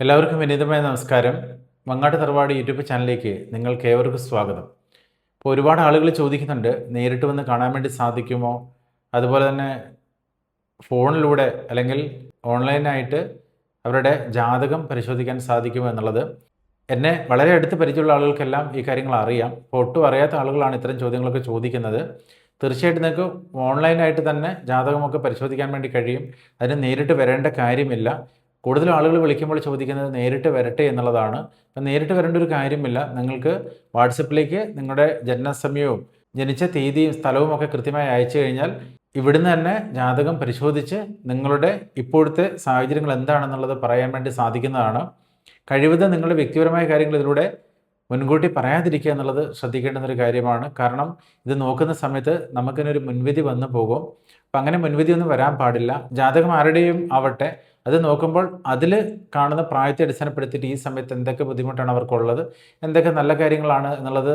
എല്ലാവർക്കും വിനീതമായ നമസ്കാരം. മങ്ങാട്ട് തറവാട് യൂട്യൂബ് ചാനലിലേക്ക് നിങ്ങൾക്ക് ഏവർക്കും സ്വാഗതം. ഇപ്പോൾ ഒരുപാട് ആളുകൾ ചോദിക്കുന്നുണ്ട് നേരിട്ട് വന്ന് കാണാൻ വേണ്ടി സാധിക്കുമോ? അതുപോലെ തന്നെ ഫോണിലൂടെ അല്ലെങ്കിൽ ഓൺലൈനായിട്ട് അവരുടെ ജാതകം പരിശോധിക്കാൻ സാധിക്കുമോ എന്നുള്ളത് എന്നെ വളരെ അടുത്ത് പരിചയമുള്ള ആളുകൾക്കെല്ലാം ഈ കാര്യങ്ങൾ അറിയാം. അപ്പോൾ ഒട്ടും അറിയാത്ത ആളുകളാണ് ഇത്തരം ചോദ്യങ്ങളൊക്കെ ചോദിക്കുന്നത്. തീർച്ചയായിട്ടും നിങ്ങൾക്ക് ഓൺലൈനായിട്ട് തന്നെ ജാതകമൊക്കെ പരിശോധിക്കാൻ വേണ്ടി കഴിയും. അതിന് നേരിട്ട് വരേണ്ട കാര്യമില്ല. കൂടുതൽ ആളുകൾ വിളിക്കുമ്പോൾ ചോദിക്കുന്നത് നേരിട്ട് വരട്ടെ എന്നുള്ളതാണ്. അപ്പം നേരിട്ട് വരേണ്ട ഒരു കാര്യമില്ല. നിങ്ങൾക്ക് വാട്സപ്പിലേക്ക് നിങ്ങളുടെ ജനനസമയവും ജനിച്ച തീയതിയും സ്ഥലവും ഒക്കെ കൃത്യമായി അയച്ചു കഴിഞ്ഞാൽ ഇവിടുന്ന് തന്നെ ജാതകം പരിശോധിച്ച് നിങ്ങളുടെ ഇപ്പോഴത്തെ സാഹചര്യങ്ങൾ എന്താണെന്നുള്ളത് പറയാൻ വേണ്ടി സാധിക്കുന്നതാണ്. കഴിവതും നിങ്ങളുടെ വ്യക്തിപരമായ കാര്യങ്ങൾ ഇതിലൂടെ മുൻകൂട്ടി പറയാതിരിക്കുക എന്നുള്ളത് ശ്രദ്ധിക്കേണ്ടുന്ന ഒരു കാര്യമാണ്. കാരണം ഇത് നോക്കുന്ന സമയത്ത് നമുക്കിനൊരു മുൻവിധി വന്നു പോകും. അപ്പം അങ്ങനെ മുൻവിധി ഒന്നും വരാൻ പാടില്ല. ജാതകം ആരുടെയും ആവട്ടെ അത് നോക്കുമ്പോൾ അതിൽ കാണുന്ന പ്രായത്തെ അടിസ്ഥാനപ്പെടുത്തിയിട്ട് ഈ സമയത്ത് എന്തൊക്കെ ബുദ്ധിമുട്ടാണ് അവർക്കുള്ളത് എന്തൊക്കെ നല്ല കാര്യങ്ങളാണ് എന്നുള്ളത്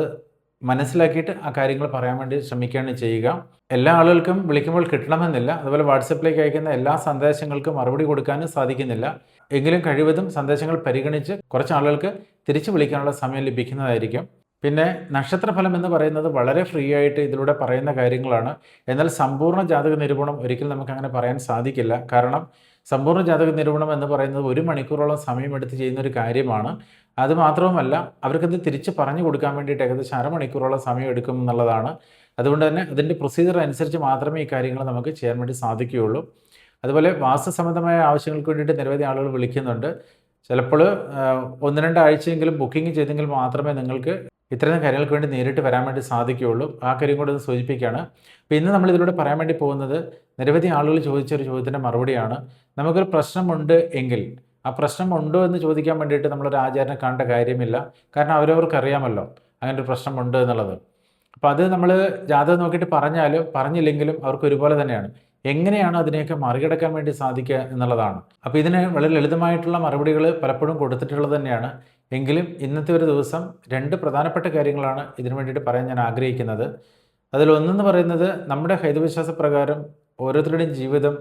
മനസ്സിലാക്കിയിട്ട് ആ കാര്യങ്ങൾ പറയാൻ വേണ്ടി ശ്രമിക്കുകയാണ് ചെയ്യുക. എല്ലാ ആളുകൾക്കും വിളിക്കുമ്പോൾ കിട്ടണമെന്നില്ല. അതുപോലെ വാട്സപ്പിലേക്ക് അയക്കുന്ന എല്ലാ സന്ദേശങ്ങൾക്കും മറുപടി കൊടുക്കാനും സാധിക്കുന്നില്ല. എങ്കിലും കഴിവതും സന്ദേശങ്ങൾ പരിഗണിച്ച് കുറച്ച് ആളുകൾക്ക് തിരിച്ചു വിളിക്കാനുള്ള സമയം ലഭിക്കുന്നതായിരിക്കും. പിന്നെ നക്ഷത്രഫലം എന്ന് പറയുന്നത് വളരെ ഫ്രീ ആയിട്ട് ഇതിലൂടെ പറയുന്ന കാര്യങ്ങളാണ്. എന്നാൽ സമ്പൂർണ ജാതക നിരൂപണം ഒരിക്കലും നമുക്ക് അങ്ങനെ പറയാൻ സാധിക്കില്ല. കാരണം സമ്പൂർണ ജാതക നിരൂപണം എന്ന് പറയുന്നത് ഒരു മണിക്കൂറോളം സമയമെടുത്ത് ചെയ്യുന്ന ഒരു കാര്യമാണ്. അത് മാത്രവുമല്ല അവർക്കത് തിരിച്ച് പറഞ്ഞു കൊടുക്കാൻ വേണ്ടിയിട്ട് ഏകദേശം അരമണിക്കൂറോളം സമയം എടുക്കും എന്നുള്ളതാണ്. അതുകൊണ്ട് തന്നെ അതിന്റെ പ്രൊസീജിയർ അനുസരിച്ച് മാത്രമേ ഈ കാര്യങ്ങൾ നമുക്ക് ചെയ്യാൻ വേണ്ടി സാധിക്കുകയുള്ളൂ. അതുപോലെ വാസ്തു സംബന്ധമായ ആവശ്യങ്ങൾക്ക് വേണ്ടിയിട്ട് നിരവധി ആളുകൾ വിളിക്കുന്നുണ്ട്. ചിലപ്പോൾ ഒന്ന് രണ്ടാഴ്ചയെങ്കിലും ബുക്കിംഗ് ചെയ്തെങ്കിൽ മാത്രമേ നിങ്ങൾക്ക് ഇത്തരം കാര്യങ്ങൾക്ക് വേണ്ടി നേരിട്ട് വരാൻ വേണ്ടി സാധിക്കുകയുള്ളൂ. ആ കാര്യം കൂടെ ഒന്ന് സൂചിപ്പിക്കുകയാണ്. അപ്പോൾ ഇന്ന് നമ്മൾ ഇതിലൂടെ പറയാൻ വേണ്ടി പോകുന്നത് നിരവധി ആളുകൾ ചോദിച്ച ഒരു ചോദ്യത്തിന്റെ മറുപടിയാണ് നമുക്കൊരു പ്രശ്നമുണ്ട് എങ്കിൽ. ആ പ്രശ്നമുണ്ടോ എന്ന് ചോദിക്കാൻ വേണ്ടിയിട്ട് നമ്മളൊരു ആചാരനെ കാണേണ്ട കാര്യമില്ല. കാരണം അവരവർക്ക് അറിയാമല്ലോ അങ്ങനെ ഒരു പ്രശ്നമുണ്ട് എന്നുള്ളത്. അപ്പോൾ അത് നമ്മൾ ജാതകം നോക്കിയിട്ട് പറഞ്ഞാലും പറഞ്ഞില്ലെങ്കിലും അവർക്ക് ഒരുപോലെ തന്നെയാണ്. എങ്ങനെയാണ് അതിനെയൊക്കെ മറികടക്കാൻ വേണ്ടി സാധിക്കുക എന്നുള്ളതാണ്. അപ്പോൾ ഇതിന് വളരെ ലളിതമായിട്ടുള്ള മറുപടികൾ പലപ്പോഴും കൊടുത്തിട്ടുള്ളത് തന്നെയാണ്. എങ്കിലും ഇന്നത്തെ ഒരു ദിവസം രണ്ട് പ്രധാനപ്പെട്ട കാര്യങ്ങളാണ് ഇതിനു വേണ്ടിയിട്ട് പറയാൻ ഞാൻ ആഗ്രഹിക്കുന്നത്. അതിലൊന്നെന്ന് പറയുന്നത് നമ്മുടെ ഹൈതവിശ്വാസ പ്രകാരം ഓരോരുത്തരുടെയും ജീവിതം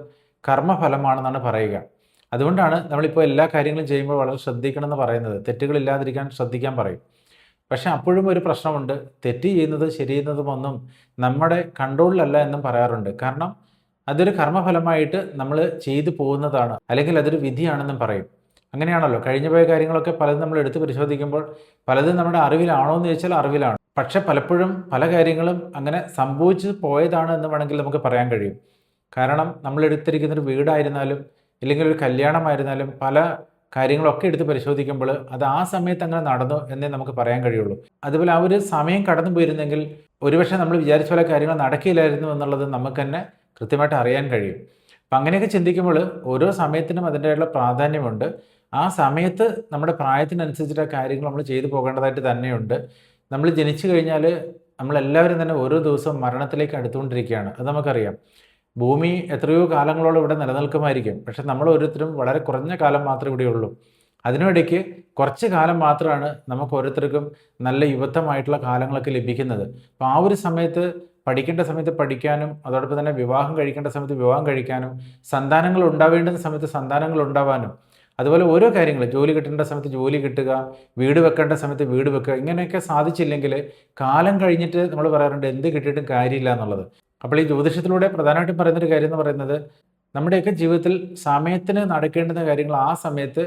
കർമ്മഫലമാണെന്നാണ് പറയുക. അതുകൊണ്ടാണ് നമ്മളിപ്പോൾ എല്ലാ കാര്യങ്ങളും ചെയ്യുമ്പോൾ വളരെ ശ്രദ്ധിക്കണം എന്ന് പറയുന്നത്. തെറ്റുകളില്ലാതിരിക്കാൻ ശ്രദ്ധിക്കാൻ പറയും. പക്ഷെ അപ്പോഴും ഒരു പ്രശ്നമുണ്ട്. തെറ്റ് ചെയ്യുന്നത് ശരിയുന്നതുമൊന്നും നമ്മുടെ കൺട്രോളിലല്ല എന്നും പറയാറുണ്ട്. കാരണം അതൊരു കർമ്മഫലമായിട്ട് നമ്മൾ ചെയ്തു പോകുന്നതാണ്. അല്ലെങ്കിൽ അതൊരു വിധിയാണെന്നും പറയും. അങ്ങനെയാണല്ലോ. കഴിഞ്ഞു പോയ കാര്യങ്ങളൊക്കെ പലതും നമ്മൾ എടുത്ത് പരിശോധിക്കുമ്പോൾ പലതും നമ്മുടെ അറിവിലാണോ എന്ന് ചോദിച്ചാൽ അറിവിലാണ്. പക്ഷെ പലപ്പോഴും പല കാര്യങ്ങളും അങ്ങനെ സംഭവിച്ചു പോയതാണ് എന്ന് വേണമെങ്കിൽ നമുക്ക് പറയാൻ കഴിയും. കാരണം നമ്മൾ എടുത്തിരിക്കുന്ന ഒരു വീടായിരുന്നാലും ഇല്ലെങ്കിൽ ഒരു കല്യാണമായിരുന്നാലും പല കാര്യങ്ങളൊക്കെ എടുത്ത് പരിശോധിക്കുമ്പോൾ അത് ആ സമയത്ത് അങ്ങനെ നടന്നു എന്നേ നമുക്ക് പറയാൻ കഴിയുള്ളൂ. അതുപോലെ ആ ഒരു സമയം കടന്നു പോയിരുന്നെങ്കിൽ ഒരുപക്ഷെ നമ്മൾ വിചാരിച്ച പോലെ കാര്യങ്ങൾ നടക്കില്ലായിരുന്നു എന്നുള്ളത് നമുക്ക് തന്നെ കൃത്യമായിട്ട് അറിയാൻ കഴിയും. അപ്പം അങ്ങനെയൊക്കെ ചിന്തിക്കുമ്പോൾ ഓരോ സമയത്തിനും അതിന്റെയുള്ള പ്രാധാന്യമുണ്ട്. ആ സമയത്ത് നമ്മുടെ പ്രായത്തിനനുസരിച്ചിട്ട് കാര്യങ്ങൾ നമ്മൾ ചെയ്തു പോകേണ്ടതായിട്ട് തന്നെയുണ്ട്. നമ്മൾ ജനിച്ചു കഴിഞ്ഞാൽ നമ്മളെല്ലാവരും തന്നെ ഓരോ ദിവസവും മരണത്തിലേക്ക് അടുത്തുകൊണ്ടിരിക്കുകയാണ്. അത് നമുക്കറിയാം. ഭൂമി എത്രയോ കാലങ്ങളോളം ഇവിടെ നിലനിൽക്കുമായിരിക്കും. പക്ഷെ നമ്മൾ ഓരോരുത്തരും വളരെ കുറഞ്ഞ കാലം മാത്രമേ ഇവിടെ ഉള്ളൂ. അതിനിടയ്ക്ക് കുറച്ച് കാലം മാത്രമാണ് നമുക്ക് ഓരോരുത്തർക്കും നല്ല യുവത്വമായിട്ടുള്ള കാലങ്ങളൊക്കെ ലഭിക്കുന്നത്. അപ്പോൾ ആ ഒരു സമയത്ത് പഠിക്കേണ്ട സമയത്ത് പഠിക്കാനും അതോടൊപ്പം തന്നെ വിവാഹം കഴിക്കേണ്ട സമയത്ത് വിവാഹം കഴിക്കാനും സന്താനങ്ങൾ ഉണ്ടാവേണ്ടുന്ന സമയത്ത് സന്താനങ്ങൾ ഉണ്ടാവാനും അതുപോലെ ഓരോ കാര്യങ്ങൾ ജോലി കിട്ടേണ്ട സമയത്ത് ജോലി കിട്ടുക വീട് വെക്കേണ്ട സമയത്ത് വീട് വെക്കുക ഇങ്ങനെയൊക്കെ സാധിച്ചില്ലെങ്കിൽ കാലം കഴിഞ്ഞിട്ട് നമ്മൾ പറയാറുണ്ട് എന്ത് കിട്ടിയിട്ടും കാര്യമില്ല എന്നുള്ളത്. അപ്പോൾ ഈ ജ്യോതിഷത്തിലൂടെ പ്രധാനമായിട്ടും പറയുന്നൊരു കാര്യം എന്ന് പറയുന്നത് നമ്മുടെയൊക്കെ ജീവിതത്തിൽ സമയത്തിന് നടക്കേണ്ടുന്ന കാര്യങ്ങൾ ആ സമയത്ത്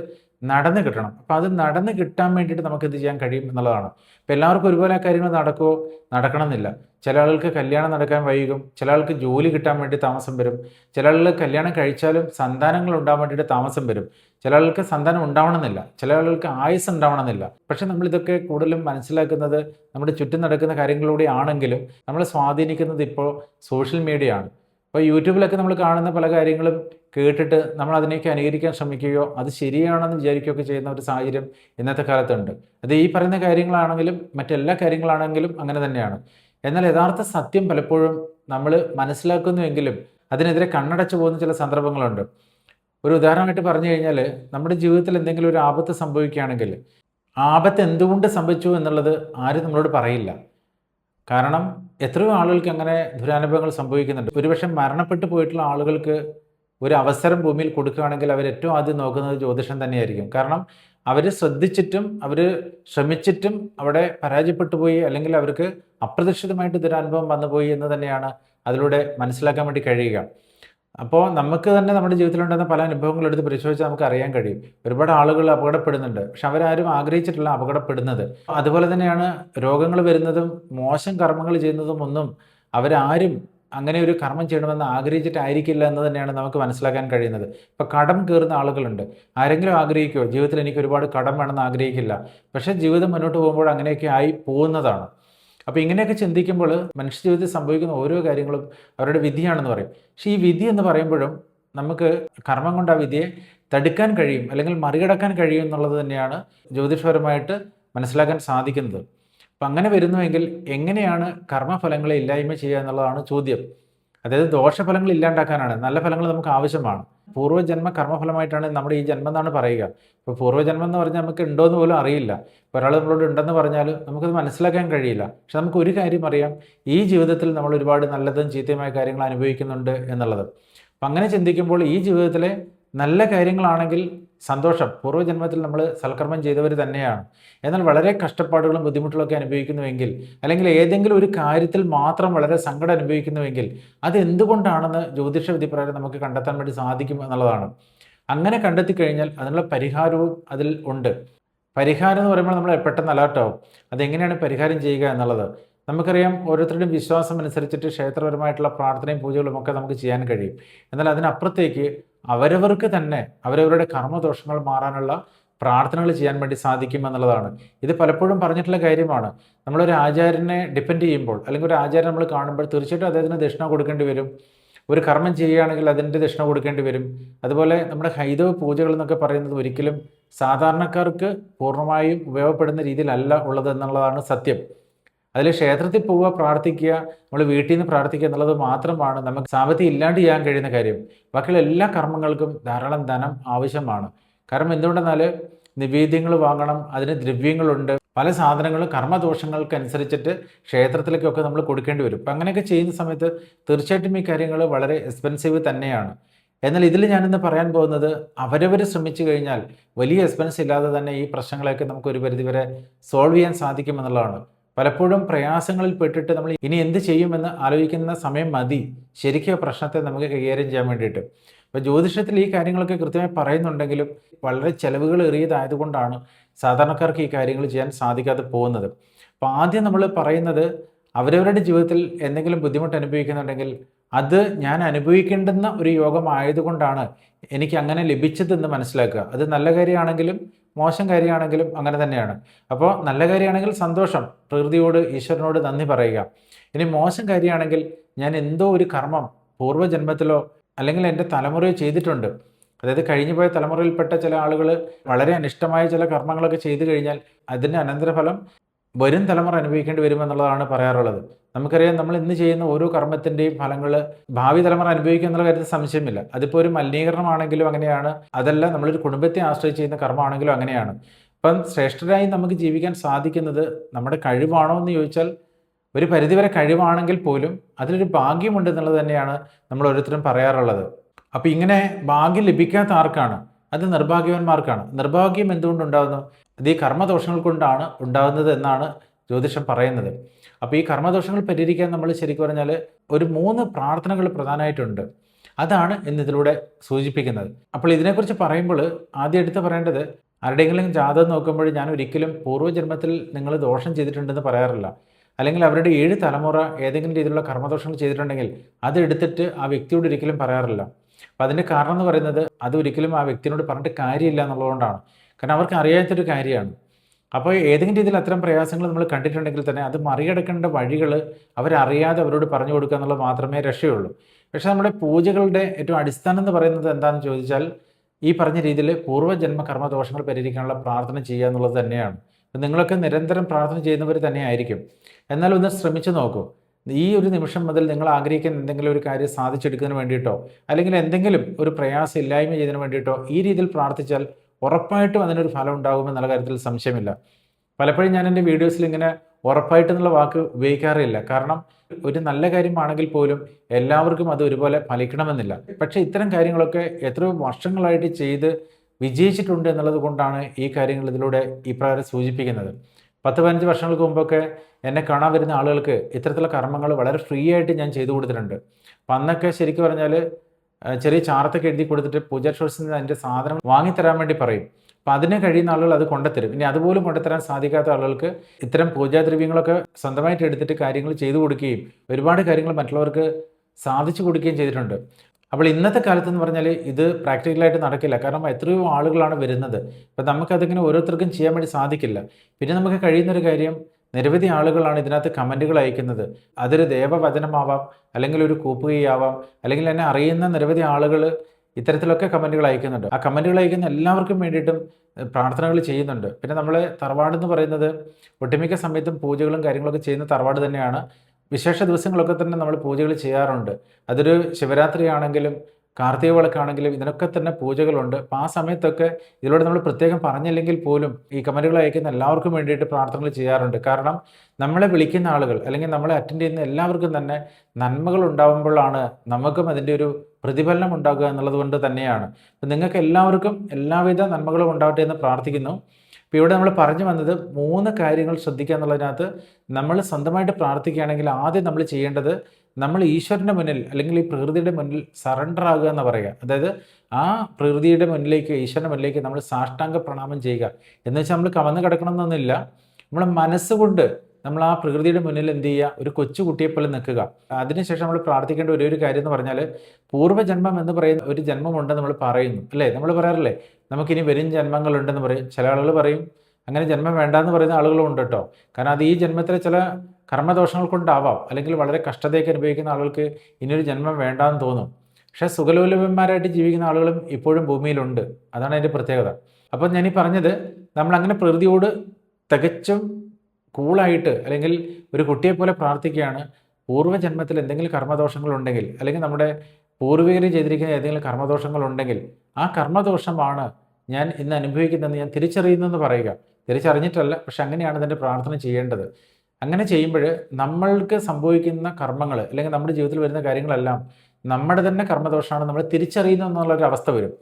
നടന്നു കിട്ടണം. അപ്പോൾ അത് നടന്നു കിട്ടാൻ വേണ്ടിയിട്ട് നമുക്ക് എന്ത് ചെയ്യാൻ കഴിയും എന്നുള്ളതാണ്. അപ്പോൾ എല്ലാവർക്കും ഒരുപോലെ കാര്യങ്ങൾ നടക്കുമോ നടക്കണമെന്നില്ല. ചില ആളുകൾക്ക് കല്യാണം നടക്കാൻ വൈകും. ചില ആൾക്ക് ജോലി കിട്ടാൻ വേണ്ടി താമസം വരും. ചില ആളുകൾ കല്യാണം കഴിച്ചാലും സന്താനങ്ങൾ ഉണ്ടാകാൻ വേണ്ടിയിട്ട് താമസം വരും. ചില ആളുകൾക്ക് സന്താനം ഉണ്ടാവണമെന്നില്ല. ചില ആളുകൾക്ക് ആയുസ് ഉണ്ടാവണമെന്നില്ല. പക്ഷേ നമ്മളിതൊക്കെ കൂടുതലും മനസ്സിലാക്കുന്നത് നമ്മുടെ ചുറ്റും നടക്കുന്ന കാര്യങ്ങളിലൂടെ ആണെങ്കിലും നമ്മളെ സ്വാധീനിക്കുന്നത് ഇപ്പോൾ സോഷ്യൽ മീഡിയ ആണ്. അപ്പോൾ യൂട്യൂബിലൊക്കെ നമ്മൾ കാണുന്ന പല കാര്യങ്ങളും കേട്ടിട്ട് നമ്മൾ അതിനെയൊക്കെ അനുകരിക്കാൻ ശ്രമിക്കുകയോ അത് ശരിയാണെന്ന് വിചാരിക്കുകയൊക്കെ ചെയ്യുന്ന ഒരു സാഹചര്യം ഇന്നത്തെ കാലത്തുണ്ട്. അത് ഈ പറയുന്ന കാര്യങ്ങളാണെങ്കിലും മറ്റെല്ലാ കാര്യങ്ങളാണെങ്കിലും അങ്ങനെ തന്നെയാണ്. എന്നാൽ യഥാർത്ഥ സത്യം പലപ്പോഴും നമ്മൾ മനസ്സിലാക്കുന്നുവെങ്കിലും അതിനെതിരെ കണ്ണടച്ചു പോകുന്ന ചില സന്ദർഭങ്ങളുണ്ട്. ഒരു ഉദാഹരണമായിട്ട് പറഞ്ഞു കഴിഞ്ഞാൽ നമ്മുടെ ജീവിതത്തിൽ എന്തെങ്കിലും ഒരു ആപത്ത് സംഭവിക്കുകയാണെങ്കിൽ ആപത്ത് എന്തുകൊണ്ട് സംഭവിച്ചു എന്നുള്ളത് ആരും നമ്മളോട് പറയില്ല. കാരണം എത്രയോ ആളുകൾക്ക് അങ്ങനെ ദുരാനുഭവങ്ങൾ സംഭവിക്കുന്നുണ്ട്. ഒരുപക്ഷെ മരണപ്പെട്ടു പോയിട്ടുള്ള ആളുകൾക്ക് ഒരു അവസരം ഭൂമിയിൽ കൊടുക്കുകയാണെങ്കിൽ അവർ ഏറ്റവും ആദ്യം നോക്കുന്നത് ജ്യോതിഷം തന്നെയായിരിക്കും. കാരണം അവർ ശ്രദ്ധിച്ചിട്ടും അവർ ശ്രമിച്ചിട്ടും അവിടെ പരാജയപ്പെട്ടു പോയി അല്ലെങ്കിൽ അവർക്ക് അപ്രതീക്ഷിതമായിട്ട് ദുരനുഭവം വന്നുപോയി എന്ന് തന്നെയാണ് അതിലൂടെ മനസ്സിലാക്കാൻ വേണ്ടി കഴിയുക. അപ്പോൾ നമുക്ക് തന്നെ നമ്മുടെ ജീവിതത്തിലുണ്ടെന്ന പല അനുഭവങ്ങൾ എടുത്ത് പരിശോധിച്ചാൽ നമുക്ക് അറിയാൻ കഴിയും. ഒരുപാട് ആളുകൾ അപകടപ്പെടുന്നുണ്ട്. പക്ഷെ അവരാരും ആഗ്രഹിച്ചിട്ടില്ല അപകടപ്പെടുന്നത്. അതുപോലെ തന്നെയാണ് രോഗങ്ങൾ വരുന്നതും മോശം കർമ്മങ്ങൾ ചെയ്യുന്നതും ഒന്നും അവരാരും അങ്ങനെ ഒരു കർമ്മം ചെയ്യണമെന്ന് ആഗ്രഹിച്ചിട്ടായിരിക്കില്ല എന്ന് തന്നെയാണ് നമുക്ക് മനസ്സിലാക്കാൻ കഴിയുന്നത്. ഇപ്പോൾ കടം കയറുന്ന ആളുകളുണ്ട്. ആരെങ്കിലും ആഗ്രഹിക്കുമോ ജീവിതത്തിൽ എനിക്ക് ഒരുപാട് കടം വേണമെന്ന് ആഗ്രഹിക്കില്ല. പക്ഷേ ജീവിതം മുന്നോട്ട് പോകുമ്പോൾ അങ്ങനെയൊക്കെ ആയി പോകുന്നതാണ്. അപ്പോൾ ഇങ്ങനെയൊക്കെ ചിന്തിക്കുമ്പോൾ മനുഷ്യ ജീവിതത്തിൽ സംഭവിക്കുന്ന ഓരോ കാര്യങ്ങളും അവരുടെ വിധിയാണെന്ന് പറയും. പക്ഷേ ഈ വിധി എന്ന് പറയുമ്പോഴും നമുക്ക് കർമ്മം കൊണ്ട് ആ വിധിയെ തടുക്കാൻ കഴിയും അല്ലെങ്കിൽ മറികടക്കാൻ കഴിയും എന്നുള്ളത് തന്നെയാണ് ജ്യോതിഷപരമായിട്ട് മനസ്സിലാക്കാൻ സാധിക്കുന്നത്. അപ്പം അങ്ങനെ വരുന്നുവെങ്കിൽ എങ്ങനെയാണ് കർമ്മഫലങ്ങളെ ഇല്ലായ്മ ചെയ്യുക എന്നുള്ളതാണ് ചോദ്യം. അതായത് ദോഷഫലങ്ങൾ ഇല്ലാണ്ടാക്കാനാണ് നല്ല ഫലങ്ങൾ നമുക്ക് ആവശ്യമാണ്. പൂർവജന്മ കർമ്മഫലമായിട്ടാണ് നമ്മുടെ ഈ ജന്മം എന്നാണ് പറയുക. ഇപ്പോൾ പൂർവജന്മം എന്ന് പറഞ്ഞാൽ നമുക്ക് ഉണ്ടോ എന്ന് പോലും അറിയില്ല. ഒരാൾ നമ്മളോട് ഉണ്ടെന്ന് പറഞ്ഞാൽ നമുക്കത് മനസ്സിലാക്കാൻ കഴിയില്ല. പക്ഷെ നമുക്ക് ഒരു കാര്യം അറിയാം. ഈ ജീവിതത്തിൽ നമ്മൾ ഒരുപാട് നല്ലതും ചീത്തയുമായ കാര്യങ്ങൾ അനുഭവിക്കുന്നുണ്ട് എന്നുള്ളത്. അപ്പം അങ്ങനെ ചിന്തിക്കുമ്പോൾ ഈ ജീവിതത്തിലെ നല്ല കാര്യങ്ങളാണെങ്കിൽ സന്തോഷം. പൂർവജന്മത്തിൽ നമ്മൾ സൽക്കർമ്മം ചെയ്തവർ തന്നെയാണ്. എന്നാൽ വളരെ കഷ്ടപ്പാടുകളും ബുദ്ധിമുട്ടുകളൊക്കെ അനുഭവിക്കുന്നുവെങ്കിൽ അല്ലെങ്കിൽ ഏതെങ്കിലും ഒരു കാര്യത്തിൽ മാത്രം വളരെ സങ്കടം അനുഭവിക്കുന്നുവെങ്കിൽ അത് എന്തുകൊണ്ടാണെന്ന് ജ്യോതിഷ വിധിപ്രകാരം നമുക്ക് കണ്ടെത്താൻ വേണ്ടി സാധിക്കും എന്നുള്ളതാണ്. അങ്ങനെ കണ്ടെത്തി കഴിഞ്ഞാൽ അതിനുള്ള പരിഹാരവും അതിൽ ഉണ്ട്. പരിഹാരം എന്ന് പറയുമ്പോൾ നമ്മൾ പെട്ടെന്ന് അലേർട്ടാവും അതെങ്ങനെയാണ് പരിഹാരം ചെയ്യുക എന്നുള്ളത്. നമുക്കറിയാം ഓരോരുത്തരുടെയും വിശ്വാസം അനുസരിച്ചിട്ട് ക്ഷേത്രപരമായിട്ടുള്ള പ്രാർത്ഥനയും പൂജകളും ഒക്കെ നമുക്ക് ചെയ്യാൻ കഴിയും. എന്നാൽ അതിനപ്പുറത്തേക്ക് അവരവർക്ക് തന്നെ അവരവരുടെ കർമ്മദോഷങ്ങൾ മാറാനുള്ള പ്രാർത്ഥനകൾ ചെയ്യാൻ വേണ്ടി സാധിക്കും എന്നുള്ളതാണ് ഇത് പലപ്പോഴും പറഞ്ഞിട്ടുള്ള കാര്യമാണ്. നമ്മളൊരു ആചാര്യനെ ഡിപ്പെൻഡ് ചെയ്യുമ്പോൾ അല്ലെങ്കിൽ ഒരു ആചാരം നമ്മൾ കാണുമ്പോൾ തീർച്ചയായിട്ടും അദ്ദേഹത്തിന് ദക്ഷിണ കൊടുക്കേണ്ടി വരും. ഒരു കർമ്മം ചെയ്യുകയാണെങ്കിൽ അതിന്റെ ദക്ഷിണ കൊടുക്കേണ്ടി വരും. അതുപോലെ നമ്മുടെ ഹൈദവ പൂജകൾ എന്നൊക്കെ പറയുന്നത് ഒരിക്കലും സാധാരണക്കാർക്ക് പൂർണമായും ഉപയോഗപ്പെടുന്ന രീതിയിലല്ല ഉള്ളത് എന്നുള്ളതാണ് സത്യം. അതിൽ ക്ഷേത്രത്തിൽ പോവുക പ്രാർത്ഥിക്കുക നമ്മൾ വീട്ടിൽ നിന്ന് പ്രാർത്ഥിക്കുക എന്നുള്ളത് മാത്രമാണ് നമുക്ക് സാമ്പത്തികം ഇല്ലാണ്ട് ചെയ്യാൻ കഴിയുന്ന കാര്യം. ബാക്കിയുള്ള എല്ലാ കർമ്മങ്ങൾക്കും ധാരാളം ധനം ആവശ്യമാണ്. കാരണം എന്തുകൊണ്ടെന്നാൽ നിവേദ്യങ്ങൾ വാങ്ങണം അതിന് ദ്രവ്യങ്ങളുണ്ട്. പല സാധനങ്ങളും കർമ്മദോഷങ്ങൾക്കനുസരിച്ചിട്ട് ക്ഷേത്രത്തിലേക്കൊക്കെ നമ്മൾ കൊടുക്കേണ്ടി വരും. അപ്പം അങ്ങനെയൊക്കെ ചെയ്യുന്ന സമയത്ത് തീർച്ചയായിട്ടും ഈ കാര്യങ്ങൾ വളരെ എക്സ്പെൻസീവ് തന്നെയാണ്. എന്നാൽ ഇതിൽ ഞാനിന്ന് പറയാൻ പോകുന്നത് അവരവർ ശ്രമിച്ചു കഴിഞ്ഞാൽ വലിയ എക്സ്പെൻസ് ഇല്ലാതെ തന്നെ ഈ പ്രശ്നങ്ങളെയൊക്കെ നമുക്ക് ഒരു പരിധിവരെ സോൾവ് ചെയ്യാൻ സാധിക്കുമെന്നുള്ളതാണ് പലപ്പോഴും പ്രയാസങ്ങളിൽ പെട്ടിട്ട് നമ്മൾ ഇനി എന്ത് ചെയ്യുമെന്ന് ആലോചിക്കുന്ന സമയം മതി. ശരിക്കും പ്രശ്നത്തെ നമുക്ക് കൈകാര്യം ചെയ്യാൻ വേണ്ടിയിട്ട്. അപ്പോൾ ജ്യോതിഷത്തിൽ ഈ കാര്യങ്ങളൊക്കെ കൃത്യമായി പറയുന്നുണ്ടെങ്കിലും വളരെ ചിലവുകൾ ഏറിയതായതുകൊണ്ടാണ് സാധാരണക്കാർക്ക് ഈ കാര്യങ്ങൾ ചെയ്യാൻ സാധിക്കാതെ പോകുന്നത്. അപ്പോൾ ആദ്യം നമ്മൾ പറയുന്നത് അവരവരുടെ ജീവിതത്തിൽ എന്തെങ്കിലും ബുദ്ധിമുട്ട് അനുഭവിക്കുന്നുണ്ടെങ്കിൽ അത് ഞാൻ അനുഭവിക്കേണ്ടുന്ന ഒരു യോഗം ആയതുകൊണ്ടാണ് എനിക്ക് അങ്ങനെ ലഭിച്ചതെന്ന് മനസ്സിലാക്കുക. അത് നല്ല കാര്യമാണെങ്കിലും മോശം കാര്യമാണെങ്കിലും അങ്ങനെ തന്നെയാണ്. അപ്പോൾ നല്ല കാര്യമാണെങ്കിൽ സന്തോഷം. പ്രകൃതിയോട് ഈശ്വരനോട് നന്ദി പറയുക. ഇനി മോശം കാര്യമാണെങ്കിൽ ഞാൻ എന്തോ ഒരു കർമ്മം പൂർവജന്മത്തിലോ അല്ലെങ്കിൽ എന്റെ തലമുറയോ ചെയ്തിട്ടുണ്ട്. അതായത് കഴിഞ്ഞു പോയ തലമുറയിൽപ്പെട്ട ചില ആളുകൾ വളരെ അനിഷ്ടമായ ചില കർമ്മങ്ങളൊക്കെ ചെയ്തു കഴിഞ്ഞാൽ അതിന്റെ അനന്തരഫലം വരും തലമുറ അനുഭവിക്കേണ്ടി വരുമെന്നുള്ളതാണ് പറയാറുള്ളത്. നമുക്കറിയാം നമ്മൾ ഇന്ന് ചെയ്യുന്ന ഓരോ കർമ്മത്തിന്റെയും ഫലങ്ങൾ ഭാവി തലമുറ അനുഭവിക്കുക എന്നുള്ള കാര്യത്തിൽ സംശയമില്ല. അതിപ്പോൾ ഒരു മലിനീകരണമാണെങ്കിലും അങ്ങനെയാണ്. അതല്ല നമ്മളൊരു കുടുംബത്തെ ആശ്രയിച്ച് ചെയ്യുന്ന കർമ്മമാണെങ്കിലും അങ്ങനെയാണ്. അപ്പം ശ്രേഷ്ഠരായി നമുക്ക് ജീവിക്കാൻ സാധിക്കുന്നത് നമ്മുടെ കഴിവാണോ എന്ന് ചോദിച്ചാൽ ഒരു പരിധിവരെ കഴിവാണെങ്കിൽ പോലും അതിലൊരു ഭാഗ്യമുണ്ട് എന്നുള്ളത് തന്നെയാണ് നമ്മൾ ഓരോരുത്തരും പറയാറുള്ളത്. അപ്പോൾ ഇങ്ങനെ ഭാഗ്യം ലഭിക്കാത്ത ആർക്കാണ്? അത് നിർഭാഗ്യവന്മാർക്കാണ്. നിർഭാഗ്യം എന്തുകൊണ്ടുണ്ടാകുന്നു അത് ഈ കർമ്മദോഷങ്ങൾ കൊണ്ടാണ് ഉണ്ടാകുന്നത് എന്നാണ് ജ്യോതിഷം പറയുന്നത്. അപ്പോൾ ഈ കർമ്മദോഷങ്ങൾ പരിഹരിക്കാൻ നമ്മൾ ശരിക്കും പറഞ്ഞാൽ ഒരു മൂന്ന് പ്രാർത്ഥനകൾ പ്രധാനമായിട്ടുണ്ട്. അതാണ് ഇന്നിതിലൂടെ സൂചിപ്പിക്കുന്നത്. അപ്പോൾ ഇതിനെക്കുറിച്ച് പറയുമ്പോൾ ആദ്യം എടുത്ത് പറയേണ്ടത് ആരുടെയെങ്കിലും ജാതകം നോക്കുമ്പോൾ ഞാൻ ഒരിക്കലും പൂർവജന്മത്തിൽ നിങ്ങൾ ദോഷം ചെയ്തിട്ടുണ്ടെന്ന് പറയാറില്ല. അല്ലെങ്കിൽ അവരുടെ ഏഴ് തലമുറ ഏതെങ്കിലും രീതിയിലുള്ള കർമ്മദോഷങ്ങൾ ചെയ്തിട്ടുണ്ടെങ്കിൽ അത് എടുത്തിട്ട് ആ വ്യക്തിയോട് ഒരിക്കലും പറയാറില്ല. അപ്പം അതിന്റെ കാരണം എന്ന് പറയുന്നത് അത് ഒരിക്കലും ആ വ്യക്തിനോട് പറഞ്ഞിട്ട് കാര്യമില്ല എന്നുള്ളതുകൊണ്ടാണ്. കാരണം അവർക്ക് അറിയാത്തൊരു കാര്യമാണ്. അപ്പോൾ ഏതെങ്കിലും രീതിയിൽ അത്തരം പ്രയാസങ്ങൾ നമ്മൾ കണ്ടിട്ടുണ്ടെങ്കിൽ തന്നെ അത് മറികടക്കേണ്ട വഴികൾ അവരറിയാതെ അവരോട് പറഞ്ഞു കൊടുക്കുക എന്നുള്ളത് മാത്രമേ രക്ഷയുള്ളൂ. പക്ഷേ നമ്മുടെ പൂജകളുടെ ഏറ്റവും അടിസ്ഥാനം എന്ന് പറയുന്നത് എന്താണെന്ന് ചോദിച്ചാൽ ഈ പറഞ്ഞ രീതിയിൽ പൂർവജന്മ കർമ്മദോഷങ്ങൾ പരിഹരിക്കാനുള്ള പ്രാർത്ഥന ചെയ്യുക എന്നുള്ളത് തന്നെയാണ്. നിങ്ങളൊക്കെ നിരന്തരം പ്രാർത്ഥന ചെയ്യുന്നവർ തന്നെ ആയിരിക്കും എന്നാൽ ഒന്ന് ശ്രമിച്ചു നോക്കൂ. ഈ ഒരു നിമിഷം മുതൽ നിങ്ങൾ ആഗ്രഹിക്കുന്ന എന്തെങ്കിലും ഒരു കാര്യം സാധിച്ചെടുക്കുന്നതിന് വേണ്ടിയിട്ടോ അല്ലെങ്കിൽ എന്തെങ്കിലും ഒരു പ്രയാസം ഇല്ലായ്മ ചെയ്യുന്നതിന് വേണ്ടിയിട്ടോ ഈ രീതിയിൽ പ്രാർത്ഥിച്ചാൽ ഉറപ്പായിട്ടും അതിനൊരു ഫലം ഉണ്ടാകുമെന്നുള്ള കാര്യത്തിൽ സംശയമില്ല. പലപ്പോഴും ഞാൻ എന്റെ വീഡിയോസിൽ ഇങ്ങനെ ഉറപ്പായിട്ടെന്നുള്ള വാക്ക് ഉപയോഗിക്കാറില്ല. കാരണം ഒരു നല്ല കാര്യമാണെങ്കിൽ പോലും എല്ലാവർക്കും അത് ഒരുപോലെ ഫലിക്കണമെന്നില്ല. പക്ഷേ ഇത്തരം കാര്യങ്ങളൊക്കെ എത്രയോ വർഷങ്ങളായിട്ട് ചെയ്ത് വിജയിച്ചിട്ടുണ്ട് എന്നുള്ളത് കൊണ്ടാണ് ഈ കാര്യങ്ങൾ ഇതിലൂടെ ഇപ്രകാരം സൂചിപ്പിക്കുന്നത്. പത്ത് പതിനഞ്ച് വർഷങ്ങൾക്ക് മുമ്പൊക്കെ എന്നെ കാണാൻ വരുന്ന ആളുകൾക്ക് ഇത്തരത്തിലുള്ള കർമ്മങ്ങൾ വളരെ ഫ്രീ ആയിട്ട് ഞാൻ ചെയ്തു കൊടുത്തിട്ടുണ്ട്. അപ്പം അന്നൊക്കെ ശരിക്കും പറഞ്ഞാൽ ചെറിയ ചാർത്തൊക്കെ എഴുതി കൊടുത്തിട്ട് പൂജാ ഷോഴ്സിൽ നിന്ന് അതിന്റെ സാധനം വാങ്ങിത്തരാൻ വേണ്ടി പറയും. അപ്പം അതിന് കഴിയുന്ന ആളുകൾ അത് കൊണ്ടുത്തരും ഇനി അതുപോലും കൊണ്ടുത്തരാൻ സാധിക്കാത്ത ആളുകൾക്ക് ഇത്തരം പൂജാദ്രവ്യങ്ങളൊക്കെ സ്വന്തമായിട്ട് എടുത്തിട്ട് കാര്യങ്ങൾ ചെയ്തു കൊടുക്കുകയും ഒരുപാട് കാര്യങ്ങൾ മറ്റുള്ളവർക്ക് സാധിച്ചു കൊടുക്കുകയും ചെയ്തിട്ടുണ്ട്. അപ്പോൾ ഇന്നത്തെ കാലത്ത് എന്ന് പറഞ്ഞാൽ ഇത് പ്രാക്ടിക്കലായിട്ട് നടക്കില്ല. കാരണം എത്രയോ ആളുകളാണ് വരുന്നത്. അപ്പം നമുക്കതിങ്ങനെ ഓരോരുത്തർക്കും ചെയ്യാൻ വേണ്ടി സാധിക്കില്ല. പിന്നെ നമുക്ക് കഴിയുന്നൊരു കാര്യം നിരവധി ആളുകളാണ് ഇതിനകത്ത് കമന്റുകൾ അയക്കുന്നത്. അതൊരു ദേവവചനമാവാം അല്ലെങ്കിൽ ഒരു കൂപ്പുകയാവാം അല്ലെങ്കിൽ എന്നെ അറിയുന്ന നിരവധി ആളുകൾ ഇത്തരത്തിലൊക്കെ കമന്റുകൾ അയക്കുന്നുണ്ട്. ആ കമന്റുകൾ അയക്കുന്ന എല്ലാവർക്കും വേണ്ടിയിട്ടും പ്രാർത്ഥനകൾ ചെയ്യുന്നുണ്ട്. പിന്നെ നമ്മൾ തറവാട് എന്ന് പറയുന്നത് ഒട്ടുമിക്ക സമയത്തും പൂജകളും കാര്യങ്ങളൊക്കെ ചെയ്യുന്ന തറവാട് തന്നെയാണ്. വിശേഷ ദിവസങ്ങളൊക്കെ തന്നെ നമ്മൾ പൂജകൾ ചെയ്യാറുണ്ട്. അതൊരു ശിവരാത്രി ആണെങ്കിലും കാർത്തിക വിളക്കാണെങ്കിലും ഇതിനൊക്കെ തന്നെ പൂജകളുണ്ട്. അപ്പോൾ ആ സമയത്തൊക്കെ ഇതിലൂടെ നമ്മൾ പ്രത്യേകം പറഞ്ഞില്ലെങ്കിൽ പോലും ഈ കമന്റുകൾ അയക്കുന്ന എല്ലാവർക്കും വേണ്ടിയിട്ട് പ്രാർത്ഥനകൾ ചെയ്യാറുണ്ട്. കാരണം നമ്മളെ വിളിക്കുന്ന ആളുകൾ അല്ലെങ്കിൽ നമ്മളെ അറ്റൻഡ് ചെയ്യുന്ന എല്ലാവർക്കും തന്നെ നന്മകൾ ഉണ്ടാകുമ്പോഴാണ് നമുക്കും അതിന്റെ ഒരു പ്രതിഫലനം ഉണ്ടാകുക എന്നുള്ളത് കൊണ്ട് തന്നെയാണ്. അപ്പം നിങ്ങൾക്ക് എല്ലാവർക്കും എല്ലാവിധ നന്മകളും ഉണ്ടാവട്ടെ എന്ന് പ്രാർത്ഥിക്കുന്നു. ഇപ്പോൾ ഇവിടെ നമ്മൾ പറഞ്ഞു വന്നത് മൂന്ന് കാര്യങ്ങൾ ശ്രദ്ധിക്കുക എന്നുള്ളതിനകത്ത് നമ്മൾ സ്വന്തമായിട്ട് പ്രാർത്ഥിക്കുകയാണെങ്കിൽ ആദ്യം നമ്മൾ ചെയ്യേണ്ടത് നമ്മൾ ഈശ്വരന്റെ മുന്നിൽ അല്ലെങ്കിൽ ഈ പ്രകൃതിയുടെ മുന്നിൽ സറണ്ടർ ആകുക എന്ന് പറയുക. അതായത് ആ പ്രകൃതിയുടെ മുന്നിലേക്ക് ഈശ്വരന്റെ മുന്നിലേക്ക് നമ്മൾ സാഷ്ടാംഗ പ്രണാമം ചെയ്യുക. എന്ന് വെച്ചാൽ നമ്മൾ കവന്ന് കിടക്കണമെന്നൊന്നുമില്ല. നമ്മളെ മനസ്സുകൊണ്ട് നമ്മൾ ആ പ്രകൃതിയുടെ മുന്നിൽ എന്ത് ചെയ്യുക? ഒരു കൊച്ചു കുട്ടിയെപ്പോലെ നിൽക്കുക. അതിനുശേഷം നമ്മൾ പ്രാർത്ഥിക്കേണ്ട ഒരേ ഒരു കാര്യം എന്ന് പറഞ്ഞാൽ പൂർവജന്മം എന്ന് പറയുന്ന ഒരു ജന്മമുണ്ടെന്ന് നമ്മൾ പറയുന്നു. അല്ലേ? നമ്മൾ പറയാറില്ലേ? നമുക്കിനി വരും ജന്മങ്ങളുണ്ടെന്ന് പറയും. ചില ആളുകൾ പറയും അങ്ങനെ ജന്മം വേണ്ടാന്ന് പറയുന്ന ആളുകളും ഉണ്ട് കേട്ടോ. കാരണം അത് ഈ ജന്മത്തിലെ ചില കർമ്മദോഷങ്ങൾ കൊണ്ടാവാം. അല്ലെങ്കിൽ വളരെ കഷ്ടതയൊക്കെ അനുഭവിക്കുന്ന ആളുകൾക്ക് ഇനിയൊരു ജന്മം വേണ്ടാന്ന് തോന്നും. പക്ഷേ സുഖലോലഭന്മാരായിട്ട് ജീവിക്കുന്ന ആളുകളും ഇപ്പോഴും ഭൂമിയിലുണ്ട്. അതാണ് അതിന്റെ പ്രത്യേകത. അപ്പം ഞാൻ ഈ പറഞ്ഞത് നമ്മൾ അങ്ങനെ പ്രകൃതിയോട് തികച്ചും കൂളായിട്ട് അല്ലെങ്കിൽ ഒരു കുട്ടിയെപ്പോലെ പ്രാർത്ഥിക്കുകയാണ്. പൂർവജന്മത്തിൽ എന്തെങ്കിലും കർമ്മദോഷങ്ങൾ ഉണ്ടെങ്കിൽ അല്ലെങ്കിൽ നമ്മുടെ പൂർവികർ ചെയ്തിരിക്കുന്ന ഏതെങ്കിലും കർമ്മദോഷങ്ങൾ ഉണ്ടെങ്കിൽ ആ കർമ്മദോഷമാണ് ഞാൻ ഇന്ന് അനുഭവിക്കുന്നതെന്ന് ഞാൻ തിരിച്ചറിയുന്നതെന്ന് പറയുക. തിരിച്ചറിഞ്ഞിട്ടല്ല പക്ഷെ അങ്ങനെയാണ് ഇതിന്റെ പ്രാർത്ഥന ചെയ്യേണ്ടത്. അങ്ങനെ ചെയ്യുമ്പോൾ നമ്മൾക്ക് സംഭവിക്കുന്ന കർമ്മങ്ങൾ അല്ലെങ്കിൽ നമ്മുടെ ജീവിതത്തിൽ വരുന്ന കാര്യങ്ങളെല്ലാം നമ്മുടെ തന്നെ കർമ്മദോഷമാണ് നമ്മൾ തിരിച്ചറിയുന്നു എന്നുള്ളൊരു അവസ്ഥ വരും.